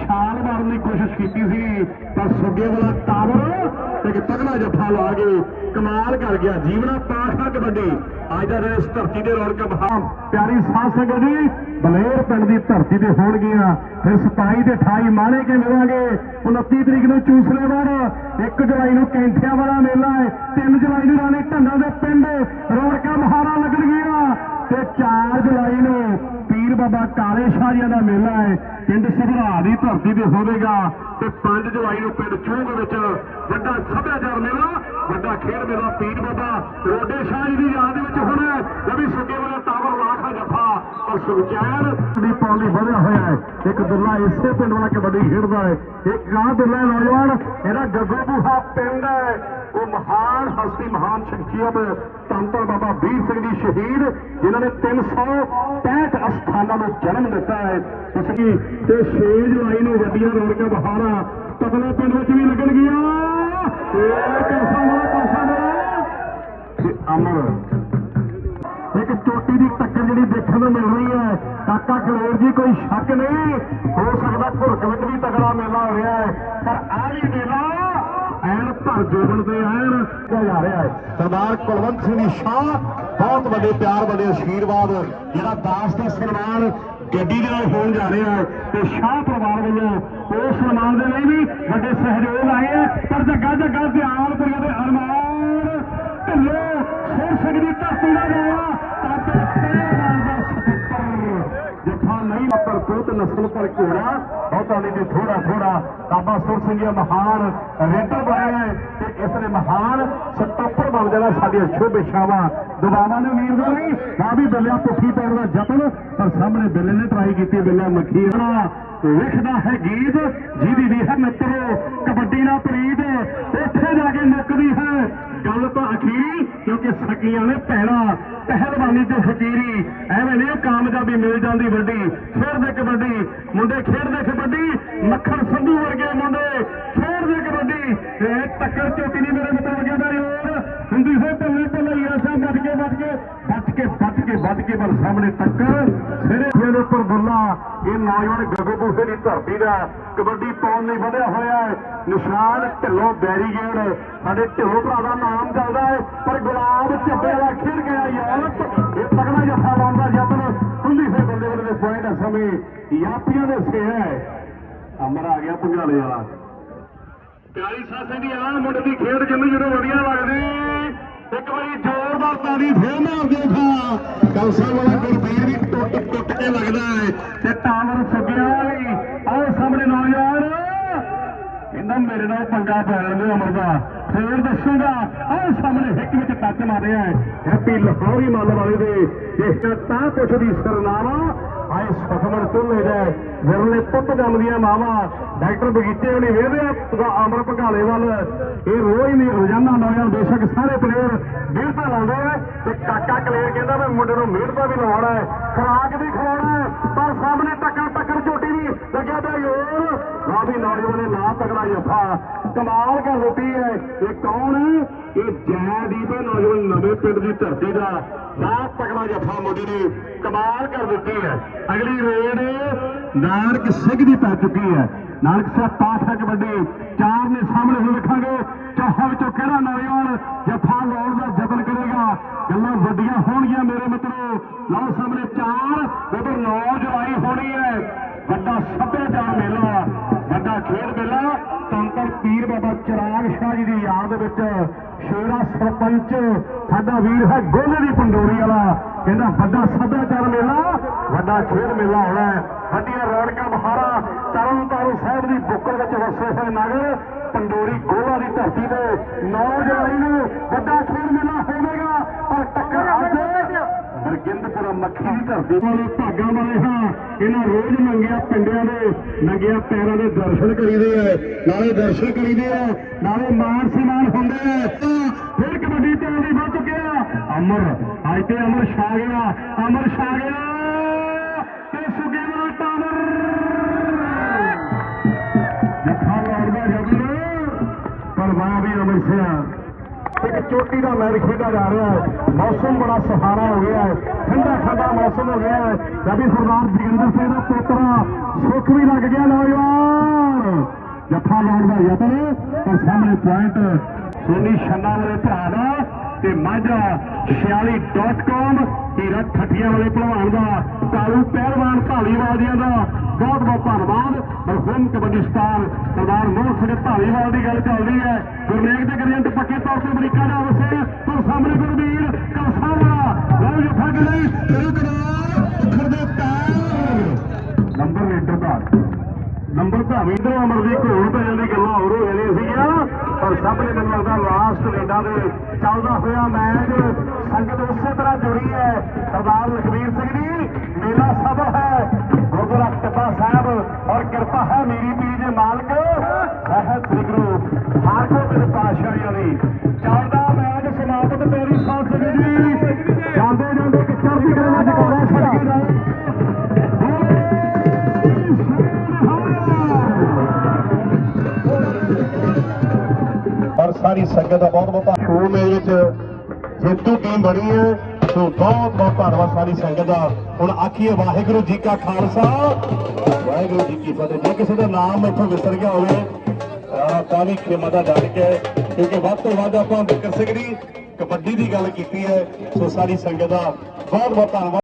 ਛਾਲ ਮਾਰਨ ਦੀ ਕੋਸ਼ਿਸ਼ ਕੀਤੀ ਸੀ ਪਰ ਸੁੱਗੇ ਵਾਲਾ ਟਾਵਰ ਇੱਕ ਤਗੜਾ ਜੱਫਾ ਲਾ ਕੇ ਕਮਾਲ ਕਰ ਗਿਆ। ਜੀਵਨਾ ਪਾਖਾ ਕਬੱਡੀ। ਅੱਜ ਦਾ ਇਸ ਧਰਤੀ ਦੇ ਰੌਣਕ ਬਹਾ ਪਿਆਰੀ ਸਾਧ ਸੰਗਤ ਜੀ, ਬਲੇਰ ਪਿੰਡ ਦੀ ਧਰਤੀ ਤੇ ਹੋਣਗੀਆਂ। ਫਿਰ 27 ਤੇ 28 ਮਾਣੇ ਕੇ ਮਿਲਾਂਗੇ। 29 ਤਰੀਕ ਨੂੰ ਚੂਸਲੇ ਵਾਰ 1 ਜੁਲਾਈ ਨੂੰ ਕੈਂਠਿਆਂ ਵਾਲਾ ਮੇਲਾ ਹੈ। 3 ਜੁਲਾਈ ਨੂੰ ਰਾਣੇ ਢੰਡਾ ਦੇ ਪਿੰਡ ਰੌਣਕਾਂ ਮਹਾਰਾ ਲੱਗਣਗੀਆਂ। ਤੇ 4 ਜੁਲਾਈ ਨੂੰ ਪੀਰ ਬਾਬਾ ਕਾਲੇ ਸ਼ਾਹ ਜੀ ਦਾ ਮੇਲਾ ਹੈ। ਪਿੰਡ ਸਭਰਾ ਦੀ ਧਰਤੀ ਤੇ ਹੋਵੇਗਾ ਤੇ ਪੰਜ ਜੁਲਾਈ ਨੂੰ ਪਿੰਡ ਚੂੰਗ ਵਿੱਚ ਵੱਡਾ ਸੱਭਿਆਚਾਰ ਮੇਲਾ, ਵੱਡਾ ਖੇਡ ਮੇਲਾ, ਪੀਰ ਬਾਬਾ ਰੋਡੇ ਸ਼ਾਹ ਜੀ ਦੀ ਯਾਦ ਵਿੱਚ ਹੋਣਾ ਰਵੀ ਸੁੱਕੇ ਵਾਲਾ ਟਾਵਰ ਲਾਖਾ ਜੱਫਾ ਔਰ ਸੁਖਚੈਨ ਦੀ ਪੌਲੀ ਵਧਿਆ ਹੋਇਆ ਹੈ। ਇੱਕ ਦੁੱਲਾ ਇਸੇ ਪਿੰਡ ਵਾਲਾ ਕਬੱਡੀ ਖੇਡਦਾ ਹੈ। ਇੱਕ ਗਾਂ ਦੁੱਲਾ ਨੌਜਵਾਨ। ਇਹਦਾ ਗੱਗੂ ਬੂਹਾ ਪਿੰਡ ਹੈ। ਉਹ ਮਹਾਨ ਹਸਤੀ, ਮਹਾਨ ਸ਼ਖਸੀਅਤ ਧੰਨ ਬਾਬਾ ਵੀਰ ਸਿੰਘ ਦੀ ਸ਼ਹੀਦ, ਜਿਨ੍ਹਾਂ ਨੇ 365 ਅਸਥਾਨਾਂ ਨੂੰ ਜਨਮ ਦਿੱਤਾ ਹੈ। ਇਸ ਕੀ ਤੇ 6 ਜੁਲਾਈ ਨੂੰ ਵੱਡੀਆਂ ਰੌਣਕਾਂ ਬਹਾਰਾਂ ਤਬਲਾ ਪਿੰਡ ਵਿੱਚ ਵੀ ਲੱਗਣਗੀਆਂ ਇਹ ਕੈਸਾ ਵਾਲਾ ਪਾਸਾ ਵਾਲਾ ਅਮਰ ਇੱਕ ਚੋਟੀ ਦੀ ਟੱਕਰ ਜਿਹੜੀ ਦੇਖਣ ਨੂੰ ਮਿਲ ਰਹੀ ਹੈ, ਕਾਕਾ ਕਲੇਰ ਜੀ, ਕੋਈ ਸ਼ੱਕ ਨਹੀਂ? ਹੋ ਸਕਦਾ ਘੁਰਕ ਵਿੱਚ ਵੀ ਤਗੜਾ ਮੇਲਾ ਹੋ ਰਿਹਾ ਹੈ, ਪਰ ਆ ਵੀ ਮੇਲਾ ਐਨ ਭਰ ਜੋਬਨ ਤੇ ਐਨ ਜਾ ਰਿਹਾ ਹੈ। ਸਰਦਾਰ ਕੁਲਵੰਤ ਸਿੰਘ ਦੀ ਸ਼ਾਹ, ਬਹੁਤ ਵੱਡੇ ਪਿਆਰ ਵੱਡੇ ਆਸ਼ੀਰਵਾਦ ਜਿਹੜਾ ਦਾਸ ਦਾ ਸਨਮਾਨ ਗੱਡੀ ਦੇ ਨਾਲ ਹੋਣ ਜਾ ਰਿਹਾ ਹੈ, ਤੇ ਸ਼ਾਹ ਪਰਿਵਾਰ ਵੱਲੋਂ ਉਸ ਸਨਮਾਨ ਦੇ ਲਈ ਵੀ ਵੱਡੇ ਸਹਿਯੋਗ ਆਏ ਹੈ। ਪਰ ਜੱਗਾ ਜੱਗਾ ਧਿਆਨ ਕਰਿਆ ਤੇ ਅਰਮਾਨ ਢਿੱਲੋਂ, ਸਿਰ ਸਿੰਘ ਦੀ ਧਰਤੀ ਦਾ ਨਸਲ ਪਰ ਘੋੜਾ ਬਹੁਤਾ ਨਹੀਂ ਤੇ ਥੋੜਾ ਥੋੜਾ ਬਾਬਾ ਸੁਰ ਸਿੰਘ ਮਹਾਨ ਰੇਡਰ ਬਣਿਆ ਹੈ ਤੇ ਇਸ ਨੇ ਮਹਾਨ ਸਟੱਪਰ ਬਣ ਜਾਣਾ ਸਾਡੀਆਂ ਸ਼ੋਭੇ ਸ਼ਾਵਾਂ ਦੁਬਾਰਾ ਨੇ ਵੀਰ ਦਾ ਨਹੀਂ ਨਾ ਵੀ ਬਿੱਲਿਆ ਪੁੱਠੀ ਪੈਣ ਦਾ ਜਤਨ, ਪਰ ਸਾਹਮਣੇ ਬਿੱਲੇ ਨੇ ਟਰਾਈ ਕੀਤੀ ਬਿੱਲਿਆ ਮੱਖੀ ਹਣਾ ਲਿਖਦਾ ਹੈ ਗੀਤ, ਜਿਹਦੀ ਵੀ ਹੈ ਮਿੱਤਰੋ, ਕਬੱਡੀ ਨਾਲ ਪ੍ਰੀਤ ਉੱਥੇ ਜਾ ਕੇ ਮੁੱਕਦੀ ਹੈ ਗੱਲ ਤਾਂ ਅਖੀਰੀ ਕਿਉਂਕਿ ਨੇ ਪਹਿਣਾ ਪਹਿਲਵਾਨੀ ਤੇ ਫਕੀਰੀ, ਐਵੇਂ ਨਹੀਂ ਕਾਮਯਾਬੀ ਮਿਲ ਜਾਂਦੀ ਵੱਡੀ ਖੇਡਦੇ ਕਬੱਡੀ ਮੁੰਡੇ ਖੇਡਦੇ ਕਬੱਡੀ ਮੱਖਣ ਸੰਧੂ ਵਰਗੇ ਮੁੰਡੇ ਖੇਡਦੇ ਕਬੱਡੀ ਇਹ ਟੱਕਰ ਚੋਟੀ ਨਹੀਂ ਮੇਰੇ ਮਿੱਤਰ ਵਰਗੇ ਦਾ ਯੋਰ ਹੁੰਦੀ ਹੋਏ ਪੱਲੇ ਪੱਲੇ ਹੀ ਐਸਾ ਵੱਜ ਕੇ ਵੱਜ ਕੇ ਵੱਜ ਕੇ ਵੱਜ ਕੇ ਪਰ ਸਾਹਮਣੇ ਟੱਕਰ ਸਿਰੇ ਦੇ ਉੱਪਰ ਬੁੱਲਾ, ਇਹ ਨੌਜਵਾਨ ਗੱਗੂ ਦੀ ਧਰਤੀ ਦਾ ਕਬੱਡੀ ਪਾਉਣ ਲਈ ਵਧਿਆ ਹੋਇਆ ਹੈ। ਨਿਸ਼ਾਨ ਢਿੱਲੋਂ ਬੈਰੀਗੇਡ ਸਾਡੇ ਢਿੱਲੋਂ ਭਰਾ ਦਾ ਨਾਮ ਚੱਲਦਾ ਹੈ, ਪਰ ਗੁਲਾਬ ਝੱਬੇ ਵਾਲਾ ਖੇਡ ਗਿਆ ਯਾਰ ਇਹ ਤਗੜਾ ਜੱਫਾ ਲਾਉਣ ਦਾ ਯਤਨ ਹੁੰਦੀ ਹੋਏ ਬੰਦੇ ਬੰਦੇ ਦੇ ਪੁਆਇੰਟ ਸਮੇਂ। ਯਾਪੀਆਂ ਦੇ ਸੇ ਹੈ। ਅਮਰ ਆ ਗਿਆ ਪੰਗਾਲੇ ਵਾਲਾ। ਪਿਆਰੀ ਸਾਸੇ ਦੀ ਆਹ ਮੁੰਡੇ ਦੀ ਖੇਡ ਜਿੰਨੂੰ ਜਦੋਂ ਵਧੀਆ ਲੱਗਦੀ ਇੱਕ ਵਾਰੀ ਜ਼ੋਰਦਾਰ ਤਾੜੀ ਫੇਰ ਮਾਰ ਦੇਖਾ ਕਲਸਾ ਵਾਲਾ ਗੁਰਬੀਰ ਵੀ ਟੁੱਟ ਟੁੱਟ ਕੇ ਲੱਗਦਾ ਹੈ ਤੇ ਟਾਵਰ ਸੁੱਗਿਆ ਵੀ। ਆਹ ਸਾਹਮਣੇ ਨੌਜਵਾਨ। ਕਹਿੰਦਾ ਮੇਰੇ ਨਾਲ ਪੰਗਾ ਪੈ ਲੈਂਦੇ ਅਮਰ ਦਾ। ਫੇਰ ਦੱਸੂਗਾ। ਆਹ ਸਾਹਮਣੇ ਹਿੱਕ ਵਿੱਚ ਟੱਚ ਮਾਰਿਆ ਹੈਪੀ ਲਾਹੌਰੀ ਮੱਲ ਵਾਲੇ ਦੇ। ਇਸ ਦਾ ਤਾਂ ਪੁੱਛਦੀ ਸਰਨਾਵਾ ਹਾਏ ਸੁਖਮਨ ਤੁਲੇ ਜਾਏ ਵਿਰਲੇ ਪੁੱਤ ਜੰਮਦੀਆਂ ਮਾਵਾਂ। ਡਾਕਟਰ ਬਗੀਚੇ ਹੋਣੀ ਵੇਖਦੇ ਆ ਅਮਰ ਭਗਾਲੇ ਵੱਲ। ਇਹ ਰੋਜ਼ ਨਹੀਂ ਰੋਜ਼ਾਨਾ ਨੌਜਵਾਨ ਬੇਸ਼ੱਕ ਸਾਰੇ ਪਲੇਅਰ ਮਿਹਨਤਾਂ ਲਾਉਂਦੇ ਆ ਤੇ ਕਾਕਾ ਕਲੇਰ ਕਹਿੰਦਾ ਮੈਂ ਮੁੰਡੇ ਨੂੰ ਮਿਹਨਤਾਂ ਵੀ ਲਾਉਣਾ ਹੈ। ਖਰਾਕ ਵੀ ਖਵਾਉਣਾ ਹੈ, ਪਰ ਸਾਹਮਣੇ ਟੱਕਰ ਟੱਕਰ ਝੋਟੀ ਵੀ ਲੱਗਿਆ ਪਿਆ ਯੋਰ ਨਾ ਵੀ ਨੌਜਵਾਨ ਨੇ ਲਾ ਤਕੜਾ ਜੱਫਾ। ਕਮਾਲ ਕਰ ਦਿੱਤੀ ਹੈ। ਇਹ ਕੌਣ ਇਹ ਜੈਦੀਪ ਹੈ, ਨੌਜਵਾਨ ਨਵੇਂ ਪਿੰਡ ਦੀ ਧਰਤੀ ਦਾ। ਲਾ ਤਕੜਾ ਜੱਫਾ ਮੋਦੀ ਨੇ ਕਮਾਲ ਕਰ ਦਿੱਤੀ ਹੈ। ਅਗਲੀ ਰੇਡ ਨਾਨਕ ਸਿੰਘ ਦੀ ਪੈ ਚੁੱਕੀ ਹੈ। ਨਾਨਕ ਸਾਹਿਬ ਪਾਠ ਹੈ ਕਬੱਡੀ। ਚਾਰ ਨੇ ਸਾਹਮਣੇ ਹੁਣ ਵੇਖਾਂਗੇ ਚੌਹਾਂ ਵਿੱਚੋਂ ਕਿਹੜਾ ਨੌਜਵਾਨ ਜੱਫਾ ਲਾਉਣ ਦਾ ਯਤਨ ਕਰੇਗਾ। ਗੱਲਾਂ ਵੱਡੀਆਂ ਹੋਣਗੀਆਂ ਮੇਰੇ ਮਿੱਤਰੋ। ਲਓ ਸਾਹਮਣੇ ਉਧਰ ਨੌ ਜੁਲਾਈ ਹੋਣੀ ਹੈ। ਵੱਡਾ ਸੱਭਿਆਚਾਰ ਮੇਲਾ, ਵੱਡਾ ਖੇਡ ਮੇਲਾ। ਤੰਤਰ ਪੀਰ ਬਾਬਾ ਚਰਾਗ ਸ਼ਾਹ ਜੀ ਦੀ ਯਾਦ ਵਿੱਚ ਸ਼ੇਰਾ ਸਰਪੰਚ, ਸਾਡਾ ਵੀਰ ਹੈ ਗੋਲੇ ਦੀ ਪੰਡੋਰੀ ਵਾਲਾ। ਕਹਿੰਦਾ ਵੱਡਾ ਸੱਭਿਆਚਾਰ ਮੇਲਾ, ਵੱਡਾ ਖੇਡ ਮੇਲਾ ਹੋਣਾ ਹੈ। ਵੱਡੀਆਂ ਰੌਣਕਾਂ ਬਹਾਰਾਂ ਤਰਨ ਤਾਰਨ ਸਾਹਿਬ ਦੀ ਬੁੱਕਲ ਵਿੱਚ ਵਸੇ ਹੋਏ ਨਗਰ, ਪੰਡੋਰੀ ਗੋਲਾ ਦੀ ਧਰਤੀ ਤੇ 9 ਜੁਲਾਈ ਨੂੰ ਵੱਡਾ ਖੇਡ ਮੇਲਾ ਹੋਵੇਗਾ। ਪਰ ਟੱਕਰ ਅੱਜ ਬਰਗਿੰਦਪੁਰ ਮੱਖੀ ਦੀ ਧਰਤੀ ਵਾਲੇ ਭਾਗਾਂ ਵਾਲੇ ਹਾਂ, ਇਹਨਾਂ ਰੋਜ਼ ਨੰਗਿਆ ਪਿੰਡਿਆਂ ਦੇ, ਨੰਗਿਆ ਪੈਰਾਂ ਦੇ ਦਰਸ਼ਨ ਕਰੀਦੇ ਆ, ਨਾਲੇ ਦਰਸ਼ਨ ਕਰੀਦੇ ਆ, ਨਾਲੇ ਮਾਨ ਸਨਮਾਨ ਹੁੰਦੇ ਆ। ਤਾਂ ਫਿਰ ਕਬੱਡੀ ਤੇ ਆਉਂਦੀ ਵੱਧ ਚੁੱਕਿਆ। ਅਮਰ, ਅੱਜ ਤੇ ਅਮਰ ਛਾ ਗਿਆ, ਅਮਰ ਛਾ ਗਿਆ ਤੇ ਸੁਗੇਵਾ ਟਾਵਰ। ਜੱਫਾ ਲਾਉਂਦਾ ਜਬਰ ਪਰ ਵਾਹ ਵੀ ਅਮਰ ਸਿਆ। ਇੱਕ ਚੋਟੀ ਦਾ ਮੈਚ ਖੇਡਿਆ ਜਾ ਰਿਹਾ ਹੈ। ਮੌਸਮ ਬੜਾ ਸੁਹਾਣਾ ਹੋ ਗਿਆ ਹੈ। ਠੰਡਾ ਠੰਡਾ ਮੌਸਮ ਹੋ ਗਿਆ ਹੈ। ਰਵੀ ਸਰਦਾਰ ਜਗਿੰਦਰ ਸਿੰਘ ਦਾ ਪੋਤਰਾ ਸੁੱਖ ਵੀ ਲੱਗ ਗਿਆ, ਨੌਜਵਾਨ। ਜੱਫਾ ਲਾਉਣ ਦਾ ਯਤਨ, ਪਰ ਸਾਹਮਣੇ ਪੁਆਇੰਟ ਸੋਨੀ ਛੰਨਾ ਵਾਲੇ ਭਰਾ ਦਾ ਤੇ ਮਾਝਾ 46.com ਹੀਰਾ ਠੱਠੀਆਂ ਵਾਲੇ ਭਲਵਾਨ ਦਾ ਕਾਲੂ ਪਹਿਲਵਾਨ ਢਾਲੀਵਾਲ ਦੀਆਂ ਦਾ। ਬਹੁਤ ਬਹੁਤ ਧੰਨਵਾਦ। ਮਰਹੂਮ ਕਬੱਡੀ ਸਰਦਾਰ ਮੋਹਨ ਸਿੰਘ ਧਾਲੀਵਾਲ ਦੀ ਗੱਲ ਚੱਲਦੀ ਹੈ। ਗੁਰਨੇਕ ਦੇ ਗਰੀਆਂ ਪੱਕੇ ਤੌਰ ਤੇ ਅਮਰੀਕਾ ਦਾ ਵਸੇ ਪਰ ਸਾਹਮਣੇ ਗੁਰਵੀਰ ਕਲਸਾ ਵਾਲਾ ਲਓ ਜੱਫਾ ਕਰੇ ਤੇਰੇ ਕਰਾਰ ਅੱਖਰ ਦੇ ਪੈਰ। ਨੰਬਰ ਲੀਡਰ ਦਾ। ਨੰਬਰ ਭਾਵੇਂ ਇਧਰੋਂ ਅਮਰ ਦੀ ਘੋਲ ਪੈ ਦੀ ਗੱਲਾਂ ਹੋਰ ਹੋ ਜਾਂਦੀਆਂ ਸੀਗੀਆਂ। ਪਰ ਸਭ ਨੇ ਮੈਨੂੰ ਲੱਗਦਾ ਲਾਸਟ ਲੀਡਾਂ ਦੇ ਚੱਲਦਾ ਹੋਇਆ ਮੈਚ। ਸੰਗਤ ਉਸੇ ਤਰ੍ਹਾਂ ਜੁੜੀ ਹੈ। ਸਰਦਾਰ ਲਖਵੀਰ ਸਿੰਘ ਜੀ ਮੇਲਾ ਸਫਲ ਹੈ। ਔਰ ਕਿਰਪਾ ਹੈ ਮੇਰੀ ਪੀਰ ਦੇ ਮਾਲਕ ਸਹਿਬ ਸ੍ਰੀ ਗੁਰੂ ਹਰਗੋਬਿੰਦ ਦੇ ਪਾਤਸ਼ਾਹੀਆਂ ਦੀ। ਚੱਲਦਾ ਮੈਚ ਸਮਾਪਤ ਮੇਰੀ ਸਾਥ ਸਿੰਘ ਜੀ। ਜਾਂਦੇ ਜਾਂਦੇ ਇੱਕ ਚੜ੍ਹਦੀ ਕਲਾ ਜਗਾਉਣਾ ਛੱਡ ਕੇ ਜਾਓ ਪਰ ਸਾਰੀ ਸੰਗਤ ਦਾ ਬਹੁਤ ਬਹੁਤ ਸ਼ੋਅ ਮੇਲ ਵਿੱਚ ਜੇਤੂ ਟੀਮ ਬਣੀ ਹੈ। ਸੋ ਬਹੁਤ ਬਹੁਤ ਧੰਨਵਾਦ ਸਾਰੀ ਸੰਗਤ ਦਾ। ਹੁਣ ਆਖੀਏ ਵਾਹਿਗੁਰੂ ਜੀ ਕਾ ਖਾਲਸਾ। ਵਾਹਿਗੁਰੂ ਜੀ ਕੀ ਫਤਿਹ। ਜੇ ਕਿਸੇ ਦਾ ਨਾਮ ਇੱਥੋਂ ਵਿਸਰ ਗਿਆ ਹੋਵੇ, ਤਾਂ ਵੀ ਖਿਮਾ ਦਾ ਜਾਣ ਕੇ, ਕਿਉਂਕਿ ਵੱਧ ਤੋਂ ਵੱਧ ਆਪਾਂ ਬਿਕਰ ਸਿੰਘ ਦੀ ਕਬੱਡੀ ਦੀ ਗੱਲ ਕੀਤੀ ਹੈ। ਸੋ ਸਾਰੀ ਸੰਗਤ ਦਾ ਬਹੁਤ ਬਹੁਤ ਧੰਨਵਾਦ।